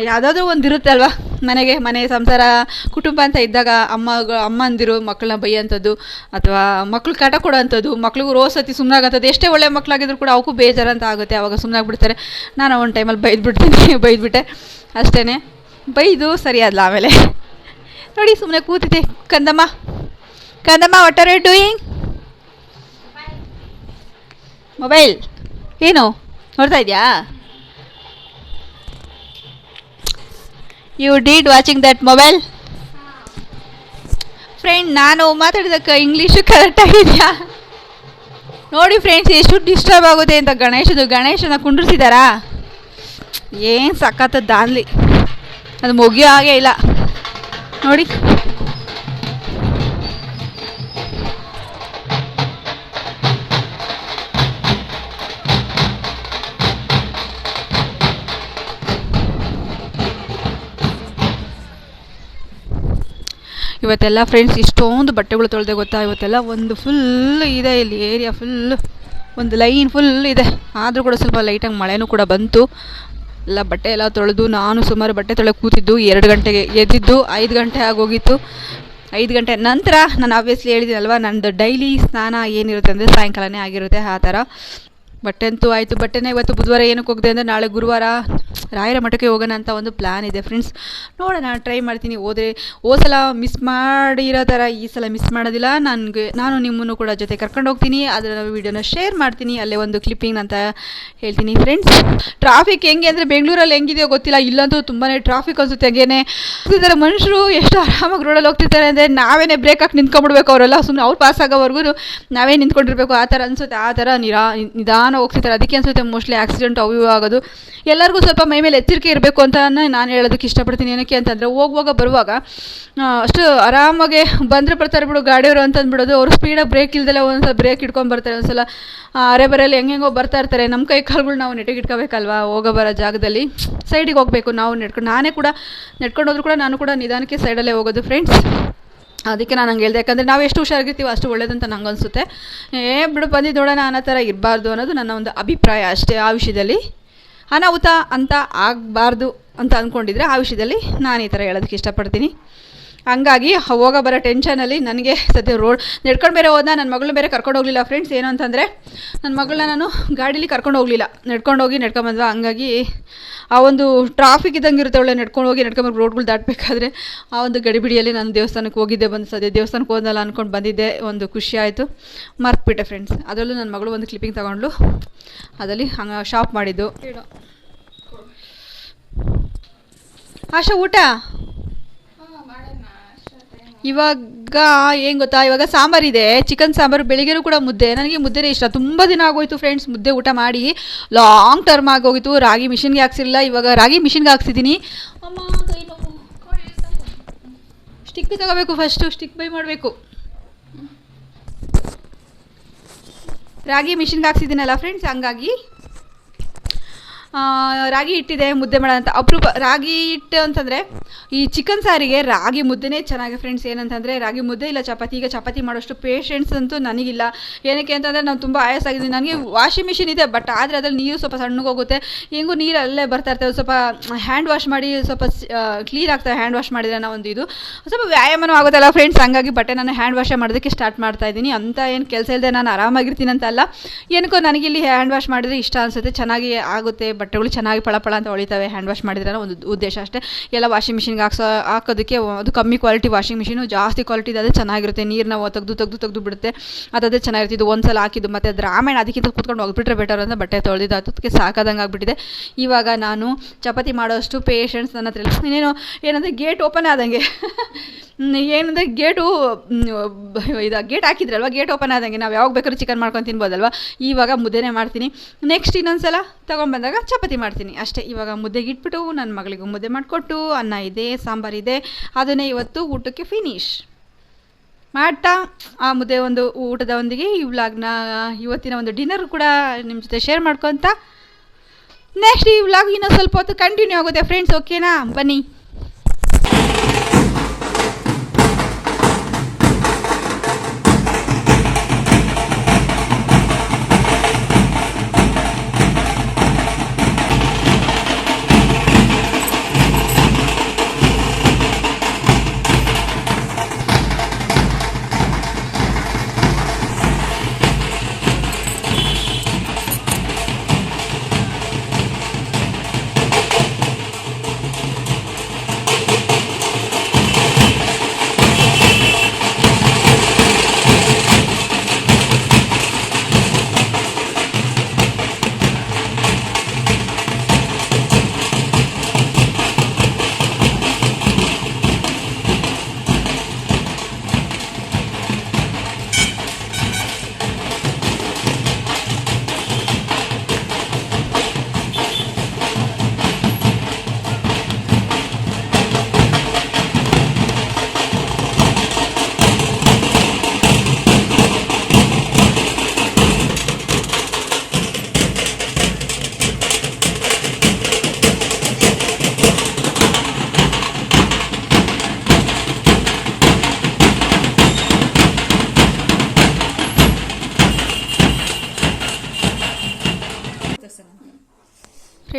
ಯಾವುದಾದ್ರೂ ಒಂದು ಇರುತ್ತೆ ಅಲ್ವಾ? ಮನೆಗೆ, ಮನೆ ಸಂಸಾರ, ಕುಟುಂಬ ಅಂತ ಇದ್ದಾಗ ಅಮ್ಮ ಅಮ್ಮಂದಿರು ಮಕ್ಕಳನ್ನ ಬೈಯೋಂಥದ್ದು, ಅಥವಾ ಮಕ್ಳು ಕಾಟ ಕೊಡೋಂಥದ್ದು, ಮಕ್ಳಿಗೂ ರೋಸ್ ಸತಿ ಸುಮ್ಮನಾಗಂಥದ್ದು ಎಷ್ಟೇ ಒಳ್ಳೆ ಮಕ್ಕಳಾಗಿದ್ರು ಕೂಡ ಅವಕ್ಕೂ ಬೇಜಾರಂತ ಆಗುತ್ತೆ, ಅವಾಗ ಸುಮ್ಮನಾಗ್ಬಿಡ್ತಾರೆ ನಾನು ಒಂದು ಟೈಮಲ್ಲಿ ಬೈದ್ಬಿಡ್ತೀನಿ, ಬೈದ್ಬಿಟ್ಟೆ. ಅಷ್ಟೇ ಬೈದು ಸರಿಯಾದ್ಲ ಆಮೇಲೆ. ನೋಡಿ ಸುಮ್ಮನೆ ಕೂತಿದ್ದೆ. ಕಂದಮ್ಮ. ಕಂದಮ್ಮ what are you doing mobile ಏನು? ನೋಡ್ತಾ ಇದೆಯಾ? You did watching that mobile friend ನಾನು ಮಾತಾಡಿದಕ್ಕೆ ಇಂಗ್ಲೀಷು ಕರೆಕ್ಟಾಗಿದೆಯಾ ನೋಡಿ ಫ್ರೆಂಡ್ಸ್ ಎಷ್ಟು ಡಿಸ್ಟರ್ಬ್ ಆಗುತ್ತೆ ಅಂತ ಗಣೇಶದು ಗಣೇಶನ ಕುಂಡ್ರಿಸಿದಾರಾ? ಏನು ಸಖತ್ತ ದಾನ್ಲಿ. ಅದು ಮುಗಿಯೋ ಹಾಗೆ ಇಲ್ಲ. ನೋಡಿ. ಇವತ್ತೆಲ್ಲ ಫ್ರೆಂಡ್ಸ್ ಇಷ್ಟೊಂದು ಬಟ್ಟೆಗಳು ತೊಳೆದೆ ಗೊತ್ತಾ? ಇವತ್ತೆಲ್ಲ ಒಂದು ಫುಲ್ ಇದೆ ಇಲ್ಲಿ ಏರಿಯಾ ಫುಲ್ ಒಂದು ಲೈನ್ ಫುಲ್ ಇದೆ. ಆದರೂ ಕೂಡ ಸ್ವಲ್ಪ ಲೈಟಾಗಿ ಮಳೆನೂ ಕೂಡ ಬಂತು. ಎಲ್ಲ ಬಟ್ಟೆ ಎಲ್ಲ ತೊಳೆದು, ನಾನು ಸುಮಾರು ಬಟ್ಟೆ ತೊಳೆ ಕೂತಿದ್ದು ಎರಡು ಗಂಟೆಗೆ ಎದ್ದಿದ್ದು, ಐದು ಗಂಟೆ ಆಗೋಗಿತ್ತು. ಐದು ಗಂಟೆ ನಂತರ, ನಾನು ಆಬ್ವಿಯಸ್ಲಿ ಹೇಳಿದ್ದೀನಲ್ವ, ನಂದು ಡೈಲಿ ಸ್ನಾನ ಏನಿರುತ್ತೆ ಅಂದರೆ ಸಾಯಂಕಾಲನೇ ಆಗಿರುತ್ತೆ ಆ ಥರ. ಬಟ್ಟೆ ಅಂತೂ ಆಯಿತು ಬಟ್ಟೆನೇ ಇವತ್ತು ಬುಧವಾರ ಏನಕ್ಕೆ ಹೋಗಿದೆ ಅಂದರೆ ನಾಳೆ ಗುರುವಾರ ರಾಯರ ಮಠಕ್ಕೆ ಹೋಗೋಣ ಅಂತ ಒಂದು ಪ್ಲ್ಯಾನ್ ಇದೆ ಫ್ರೆಂಡ್ಸ್ ನೋಡೋಣ ಟ್ರೈ ಮಾಡ್ತೀನಿ. ಹೋದರೆ ಹೋದ ಸಲ ಮಿಸ್ ಮಾಡಿರೋ ಥರ ಈ ಸಲ ಮಿಸ್ ಮಾಡೋದಿಲ್ಲ. ನನಗೆ, ನಾನು ನಿಮ್ಮನ್ನು ಕೂಡ ಜೊತೆ ಕರ್ಕೊಂಡು ಹೋಗ್ತೀನಿ. ಅದರ ವೀಡಿಯೋನ ಶೇರ್ ಮಾಡ್ತೀನಿ. ಅಲ್ಲೇ ಒಂದು ಕ್ಲಿಪ್ಪಿಂಗ್ ಅಂತ ಹೇಳ್ತೀನಿ ಫ್ರೆಂಡ್ಸ್ ಟ್ರಾಫಿಕ್ ಹೆಂಗೆ ಅಂದರೆ ಬೆಂಗಳೂರಲ್ಲಿ ಹೆಂಗಿದೆಯೋ ಗೊತ್ತಿಲ್ಲ. ಇಲ್ಲಂತೂ ತುಂಬಾ ಟ್ರಾಫಿಕ್ ಅನ್ಸುತ್ತೆ ಹಂಗೇನೆ. ಇದರ ಮನುಷ್ಯರು, ಎಷ್ಟು ಆರಾಮಾಗಿ ರೋಡಲ್ಲಿ ಹೋಗ್ತಿರ್ತಾರೆ ಅಂದರೆ ನಾವೇನೇ ಬ್ರೇಕ್ ಹಾಕಿ ನಿಂತ್ಕೊಂಡ್ಬಿಡ್ಬೇಕು ಅವರೆಲ್ಲ. ಸುಮ್ಮನೆ ಅವ್ರು ಪಾಸ್ ಆಗೋವರೆಗೂ ನಾವೇ ನಿಂತ್ಕೊಂಡಿರ್ಬೇಕು. ಆ ಥರ ಅನಿಸುತ್ತೆ. ಆ ಥರ ನಿರಾ, ನಿಧಾನ ಹೋಗ್ತಿರ್ತಾರೆ. ಅದಕ್ಕೆ ಅನ್ಸುತ್ತೆ ಮೋಸ್ಟ್ಲಿ ಆಕ್ಸಿಡೆಂಟ್ ಅವು ಇವು ಆಗೋದು. ಎಲ್ಲರಿಗೂ ಸ್ವಲ್ಪ ಮೈ ಮೇಲೆ ಎಚ್ಚರಿಕೆ ಇರಬೇಕು ಅಂತ ನಾನು ಹೇಳೋದಕ್ಕೆ ಇಷ್ಟಪಡ್ತೀನಿ. ಏನಕ್ಕೆ ಅಂತಂದರೆ ಹೋಗುವಾಗ ಬರುವಾಗ ಅಷ್ಟು ಆರಾಮಾಗೆ ಬಂದರೆ ಬರ್ತಾರೆ ಬಿಡು, ಗಾಡಿಯವರು ಅಂತ ಅಂದ್ಬಿಡೋದು. ಅವರು ಸ್ಪೀಡಾಗಿ ಬ್ರೇಕ್ ಇಲ್ಲದೆಲ್ಲ ಒಂದ್ಸಲ ಬ್ರೇಕ್ ಇಟ್ಕೊಂಡು ಬರ್ತಾರೆ. ಒಂದ್ಸಲ ಅರೆ ಬರೆಯಲ್ಲಿ ಹೆಂಗೆಂಗೋ ಬರ್ತಾ ಇರ್ತಾರೆ. ನಮ್ಮ ಕೈ ಕಾಲುಗಳು ನಾವು ನೆಟ್ಟಿಗೆ ಇಟ್ಕೋಬೇಕಲ್ವಾ ಹೋಗೋ ಬರೋ ಜಾಗದಲ್ಲಿ? ಸೈಡಿಗೆ ಹೋಗಬೇಕು, ನಾವು ನೆಡ್ಕೊಂಡು ನಾನೇ ಕೂಡ ನೆಡ್ಕೊಂಡು ಹೋದ್ರು ಕೂಡ ನಾನು ಕೂಡ ನಿಧಾನಕ್ಕೆ ಸೈಡಲ್ಲೇ ಹೋಗೋದು. ಫ್ರೆಂಡ್ಸ್ ಅದಕ್ಕೆ ನಾನು ಹಂಗೆ ಹೇಳಿದೆ. ಯಾಕಂದರೆ ನಾವು ಎಷ್ಟು ಹುಷಾರಾಗಿರ್ತೀವೋ ಅಷ್ಟು ಒಳ್ಳೇದಂತ ನಂಗೆ ಅನಿಸುತ್ತೆ ಏ, ಬಿಡು ಬಂದಿದ್ದು ನೋಡೋಣ ಅನ್ನೋ ಥರ ಇರಬಾರ್ದು ಅನ್ನೋದು ನನ್ನ ಒಂದು ಅಭಿಪ್ರಾಯ ಅಷ್ಟೇ ಆ ವಿಷಯದಲ್ಲಿ. ಅನಾಹುತ ಅಂತ ಆಗಬಾರ್ದು ಅಂತ ಅಂದ್ಕೊಂಡಿದ್ರೆ ಆ ವಿಷಯದಲ್ಲಿ ನಾನು ಈ ಥರ ಹೇಳೋದಕ್ಕೆ ಇಷ್ಟಪಡ್ತೀನಿ. ಹಂಗಾಗಿ ಹೋಗೋ ಬರೋ ಟೆನ್ಷನಲ್ಲಿ ನನಗೆ ಸದ್ಯ ರೋಡ್ ನಡ್ಕೊಂಡು ಬೇರೆ ಹೋದ ನನ್ನ ಮಗಳು ಬೇರೆ ಕರ್ಕೊಂಡು ಹೋಗಲಿಲ್ಲ ಫ್ರೆಂಡ್ಸ್ ಏನು ಅಂತಂದರೆ ನನ್ನ ಮಗಳನ್ನ ನಾನು ಗಾಡೀಲಿ ಕರ್ಕೊಂಡು ಹೋಗಲಿಲ್ಲ. ನಡ್ಕೊಂಡು ಹೋಗಿ ನಡ್ಕೊಂಬಂದ್ವ ಹಂಗಾಗಿ, ಆ ಒಂದು ಟ್ರಾಫಿಕ್ ಇದ್ದಂಗೆ ಇರುತ್ತೆ ಒಳ್ಳೆ, ನಡ್ಕೊಂಡು ಹೋಗಿ ನಡ್ಕೊಂಬಂದು ರೋಡ್ಗಳು ದಾಟಬೇಕಾದ್ರೆ, ಆ ಒಂದು ಗಡಿಬಿಡಿಯಲ್ಲಿ ನಾನು ದೇವಸ್ಥಾನಕ್ಕೆ ಹೋಗಿದ್ದೆ ಬಂದು ಸದ್ಯ. ದೇವಸ್ಥಾನಕ್ಕೆ ಹೋದಲ್ಲ ಅಂದ್ಕೊಂಡು ಬಂದಿದ್ದೆ, ಒಂದು ಖುಷಿ ಆಯಿತು. ಮರ್ತ್ಬಿಟ್ಟೆ ಫ್ರೆಂಡ್ಸ್ ಅದರಲ್ಲೂ ನನ್ನ ಮಗಳು ಒಂದು ಕ್ಲಿಪ್ಪಿಂಗ್ ತೊಗೊಂಡ್ಲು ಅದರಲ್ಲಿ ಹಂಗೆ ಶಾಪ್ ಮಾಡಿದ್ದು. ಆಶಾ, ಊಟ? ಇವಾಗ, ಏನು ಗೊತ್ತಾ? ಇವಾಗ ಸಾಂಬಾರಿದೆ ಚಿಕನ್ ಸಾಂಬಾರು, ಬೆಳಿಗ್ಗೆನೂ ಕೂಡ ಮುದ್ದೆ. ನನಗೆ ಮುದ್ದೆನೇ ಇಷ್ಟ. ತುಂಬ ದಿನ ಆಗೋಯ್ತು ಫ್ರೆಂಡ್ಸ್ ಮುದ್ದೆ ಊಟ ಮಾಡಿ. ಲಾಂಗ್ ಟರ್ಮ್ ಆಗೋಗಿತ್ತು ರಾಗಿ ಮಿಷಿನ್ಗೆ ಹಾಕ್ಸಿಲ್ಲ ಇವಾಗ ರಾಗಿ ಮಿಷಿನ್ಗೆ ಹಾಕ್ಸಿದ್ದೀನಿ. ಅಮ್ಮ ಸ್ಟಿಕ್ ತಗೋಬೇಕು ಫಸ್ಟು ಸ್ಟಿಕ್ ಬೈ ಮಾಡಬೇಕು. ರಾಗಿ ಮಿಷಿನ್ಗೆ ಹಾಕ್ಸಿದ್ದೀನಲ್ಲ ಫ್ರೆಂಡ್ಸ್ ಹಂಗಾಗಿ. ರಾಗಿ ಹಿಟ್ಟಿದೆ, ಮುದ್ದೆ ಮಾಡೋಣ ಅಂತ. ಅಪರೂಪ, ರಾಗಿ ಹಿಟ್ಟು ಅಂತಂದರೆ, ಈ ಚಿಕನ್ ಸಾರಿಗೆ ರಾಗಿ ಮುದ್ದೆನೇ ಚೆನ್ನಾಗಿ ಫ್ರೆಂಡ್ಸ್ ಏನಂತಂದರೆ, ರಾಗಿ ಮುದ್ದೆ ಇಲ್ಲ, ಚಪಾತಿ. ಈಗ ಚಪಾತಿ ಮಾಡೋಷ್ಟು ಪೇಷನ್ಸ್ ಅಂತೂ ನನಗಿಲ್ಲ. ಏನಕ್ಕೆ ಅಂತಂದರೆ ನಾವು ತುಂಬ ಆಯಾಸ ಆಗಿದ್ದೀನಿ. ನನಗೆ ವಾಷಿಂಗ್ ಮಿಷಿನ್ ಇದೆ ಬಟ್ ಆದರೆ ಅದ್ರಲ್ಲಿ ನೀರು ಸ್ವಲ್ಪ ಸಣ್ಣಗೋಗುತ್ತೆ ಹೆಂಗೂ ನೀರು ಅಲ್ಲೇ ಬರ್ತಾ ಇರ್ತವೆ ಸ್ವಲ್ಪ ಹ್ಯಾಂಡ್ ವಾಶ್ ಮಾಡಿ, ಸ್ವಲ್ಪ ಕ್ಲೀನ್ ಆಗ್ತವೆ ಹ್ಯಾಂಡ್ ವಾಶ್ ಮಾಡಿದರೆ ನಾವು ಒಂದು ಇದು. ಸ್ವಲ್ಪ ವ್ಯಾಯಾಮನೂ ಆಗುತ್ತಲ್ಲ ಫ್ರೆಂಡ್ಸ್ ಹಂಗಾಗಿ ಬಟ್ಟೆ ನಾನು ಹ್ಯಾಂಡ್ ವಾಶೇ ಮಾಡೋದಕ್ಕೆ ಸ್ಟಾರ್ಟ್ ಮಾಡ್ತಾ ಇದ್ದೀನಿ. ಅಂತ ಏನು ಕೆಲಸ ಇಲ್ಲದೆ ನಾನು ಆರಾಮಾಗಿರ್ತೀನಿ ಅಂತ ಅಲ್ಲ. ಏನಕ್ಕೋ ನನಗಿಲ್ಲಿ ಹ್ಯಾಂಡ್ ವಾಶ್ ಮಾಡಿದ್ರೆ ಇಷ್ಟ ಅನಿಸುತ್ತೆ, ಚೆನ್ನಾಗಿ ಆಗುತ್ತೆ ಬಟ್ಟೆಗಳು ಚೆನ್ನಾಗಿ ಪಳಪಳ ಅಂತ ಹೊಳಿತವೆ ಹ್ಯಾಂಡ್ ವಾಶ್ ಮಾಡಿದ್ರೆ ಒಂದು ಉದ್ದೇಶ ಅಷ್ಟೇ. ಎಲ್ಲ ವಾಷಿಂಗ್ ಮಿಷಿನ್ಗೆ ಹಾಕ್ಸೋ, ಹಾಕೋದಕ್ಕೆ ಅದು ಕಮ್ಮಿ ಕ್ವಾಲಿಟಿ ವಾಷಿಂಗ್ ಮಿಷಿನು ಜಾಸ್ತಿ ಕ್ವಾಲಿಟಿ ಅದೇ ಚೆನ್ನಾಗಿರುತ್ತೆ. ನೀರನ್ನ ತೆಗೆದು ತೆಗೆದು ತೆಗೆದು ಬಿಡುತ್ತೆ. ಅದೇ ಚೆನ್ನಾಗಿರುತ್ತೆ. ಇದು ಒಂದು ಸಲ ಹಾಕಿದ್ದು ಮತ್ತು ಅದ್ರ ಆಮೇಲೆ ಅದಕ್ಕಿಂತ ಕೂತ್ಕೊಂಡು ಹೋಗ್ಬಿಟ್ರೆ ಬೆಟರ್ ಅಂತ ಬಟ್ಟೆ ತೊಳೆದಿದ್ದು, ಅದಕ್ಕೆ ಸಾಕಾದಂಗೆ ಆಗಿಬಿಟ್ಟಿದೆ. ಇವಾಗ ನಾನು ಚಪಾತಿ ಮಾಡೋಷ್ಟು ಪೇಷನ್ಸ್ ನನ್ನ ಹತ್ರ ಇನ್ನೇನು, ಏನಂದರೆ ಗೇಟ್ ಓಪನ್ ಆದಂಗೆ. ಏನಂದರೆ ಗೇಟು ಇದು ಗೇಟ್ ಹಾಕಿದ್ರಲ್ವ? ಗೇಟ್ ಓಪನ್ ಆದಂಗೆ ನಾವು ಯಾವಾಗ ಬೇಕಾದ್ರೂ ಚಿಕನ್ ಮಾಡ್ಕೊಂಡು ತಿನ್ಬೋದಲ್ವ? ಇವಾಗ ಮುದ್ದೆನೇ ಮಾಡ್ತೀನಿ. ನೆಕ್ಸ್ಟ್ ಇನ್ನೊಂದು ಸಲ ತೊಗೊಂಬಂದಾಗ ಚಪಾತಿ ಮಾಡ್ತೀನಿ. ಅಷ್ಟೇ, ಇವಾಗ ಮುದ್ದೆಗೆ ಇಟ್ಬಿಟ್ಟು ನನ್ನ ಮಗಳಿಗೂ ಮುದ್ದೆ ಮಾಡಿಕೊಟ್ಟು, ಅನ್ನ ಇದೆ ಸಾಂಬಾರಿದೆ ಅದನ್ನೇ ಇವತ್ತು ಊಟಕ್ಕೆ ಫಿನಿಶ್ ಮಾಡ್ತಾ, ಆ ಮುದ್ದೆ ಒಂದು ಊಟದ ಒಂದಿಗೆ, ಈ ವ್ಲಾಗ್ನ ಇವತ್ತಿನ ಒಂದು ಡಿನ್ನರ್ ಕೂಡ ನಿಮ್ಮ ಜೊತೆ ಶೇರ್ ಮಾಡ್ಕೊತ. ನೆಕ್ಸ್ಟ್ ಈ ವ್ಲಾಗ್ ಇನ್ನೊಂದು ಸ್ವಲ್ಪ ಹೊತ್ತು ಕಂಟಿನ್ಯೂ ಆಗುತ್ತೆ ಫ್ರೆಂಡ್ಸ್ ಓಕೆನಾ ಬನ್ನಿ.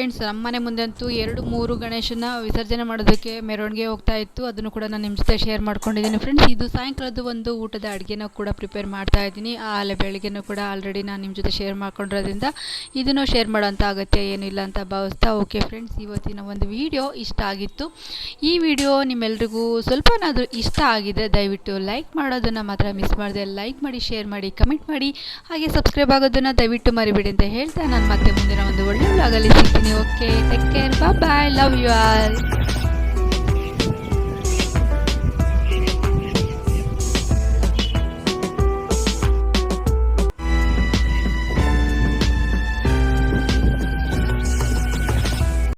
ಫ್ರೆಂಡ್ಸ್ ನಮ್ಮನೆ ಮುಂದೆ ಅಂತೂ ಎರಡು ಮೂರು ಗಣೇಶನ ವಿಸರ್ಜನೆ ಮಾಡೋದಕ್ಕೆ ಮೆರವಣಿಗೆ ಹೋಗ್ತಾ ಇತ್ತು. ಅದನ್ನು ಕೂಡ ನಾನು ನಿಮ್ಮ ಜೊತೆ ಶೇರ್ ಮಾಡ್ಕೊಂಡಿದ್ದೀನಿ. ಫ್ರೆಂಡ್ಸ್ ಇದು ಸಾಯಂಕಾಲದ ಒಂದು ಊಟದ ಅಡುಗೆನ ಕೂಡ ಪ್ರಿಪೇರ್ ಮಾಡ್ತಾ ಇದ್ದೀನಿ. ಆಲೆ ಬೆಳಗ್ಗೆನೂ ಕೂಡ ಆಲ್ರೆಡಿ ನಾನು ನಿಮ್ಮ ಜೊತೆ ಶೇರ್ ಮಾಡ್ಕೊಂಡಿರೋದ್ರಿಂದ ಇದನ್ನು ಶೇರ್ ಮಾಡೋಂಥ ಅಗತ್ಯ ಏನಿಲ್ಲ ಅಂತ ಭಾವಿಸ್ತಾ ಓಕೆ ಫ್ರೆಂಡ್ಸ್ ಇವತ್ತಿನ ಒಂದು ವಿಡಿಯೋ ಇಷ್ಟ ಆಗಿತ್ತು. ಈ ವಿಡಿಯೋ ನಿಮ್ಮೆಲ್ರಿಗೂ ಸ್ವಲ್ಪನಾದರೂ ಇಷ್ಟ ಆಗಿದೆ ದಯವಿಟ್ಟು ಲೈಕ್ ಮಾಡೋದನ್ನು ಮಾತ್ರ ಮಿಸ್ ಮಾಡಿದೆ. ಲೈಕ್ ಮಾಡಿ ಶೇರ್ ಮಾಡಿ ಕಮೆಂಟ್ ಮಾಡಿ, ಹಾಗೆ ಸಬ್ಸ್ಕ್ರೈಬ್ ಆಗೋದನ್ನು ದಯವಿಟ್ಟು ಮರಿಬೇಡಿ ಅಂತ ಹೇಳ್ತಾ ನಾನು ಮತ್ತೆ ಮುಂದಿನ ಒಂದು ಒಳ್ಳೆ ಆಗಲಿ ಸಿಗ್ತೀನಿ. Okay, take care. Bye bye. Love you all.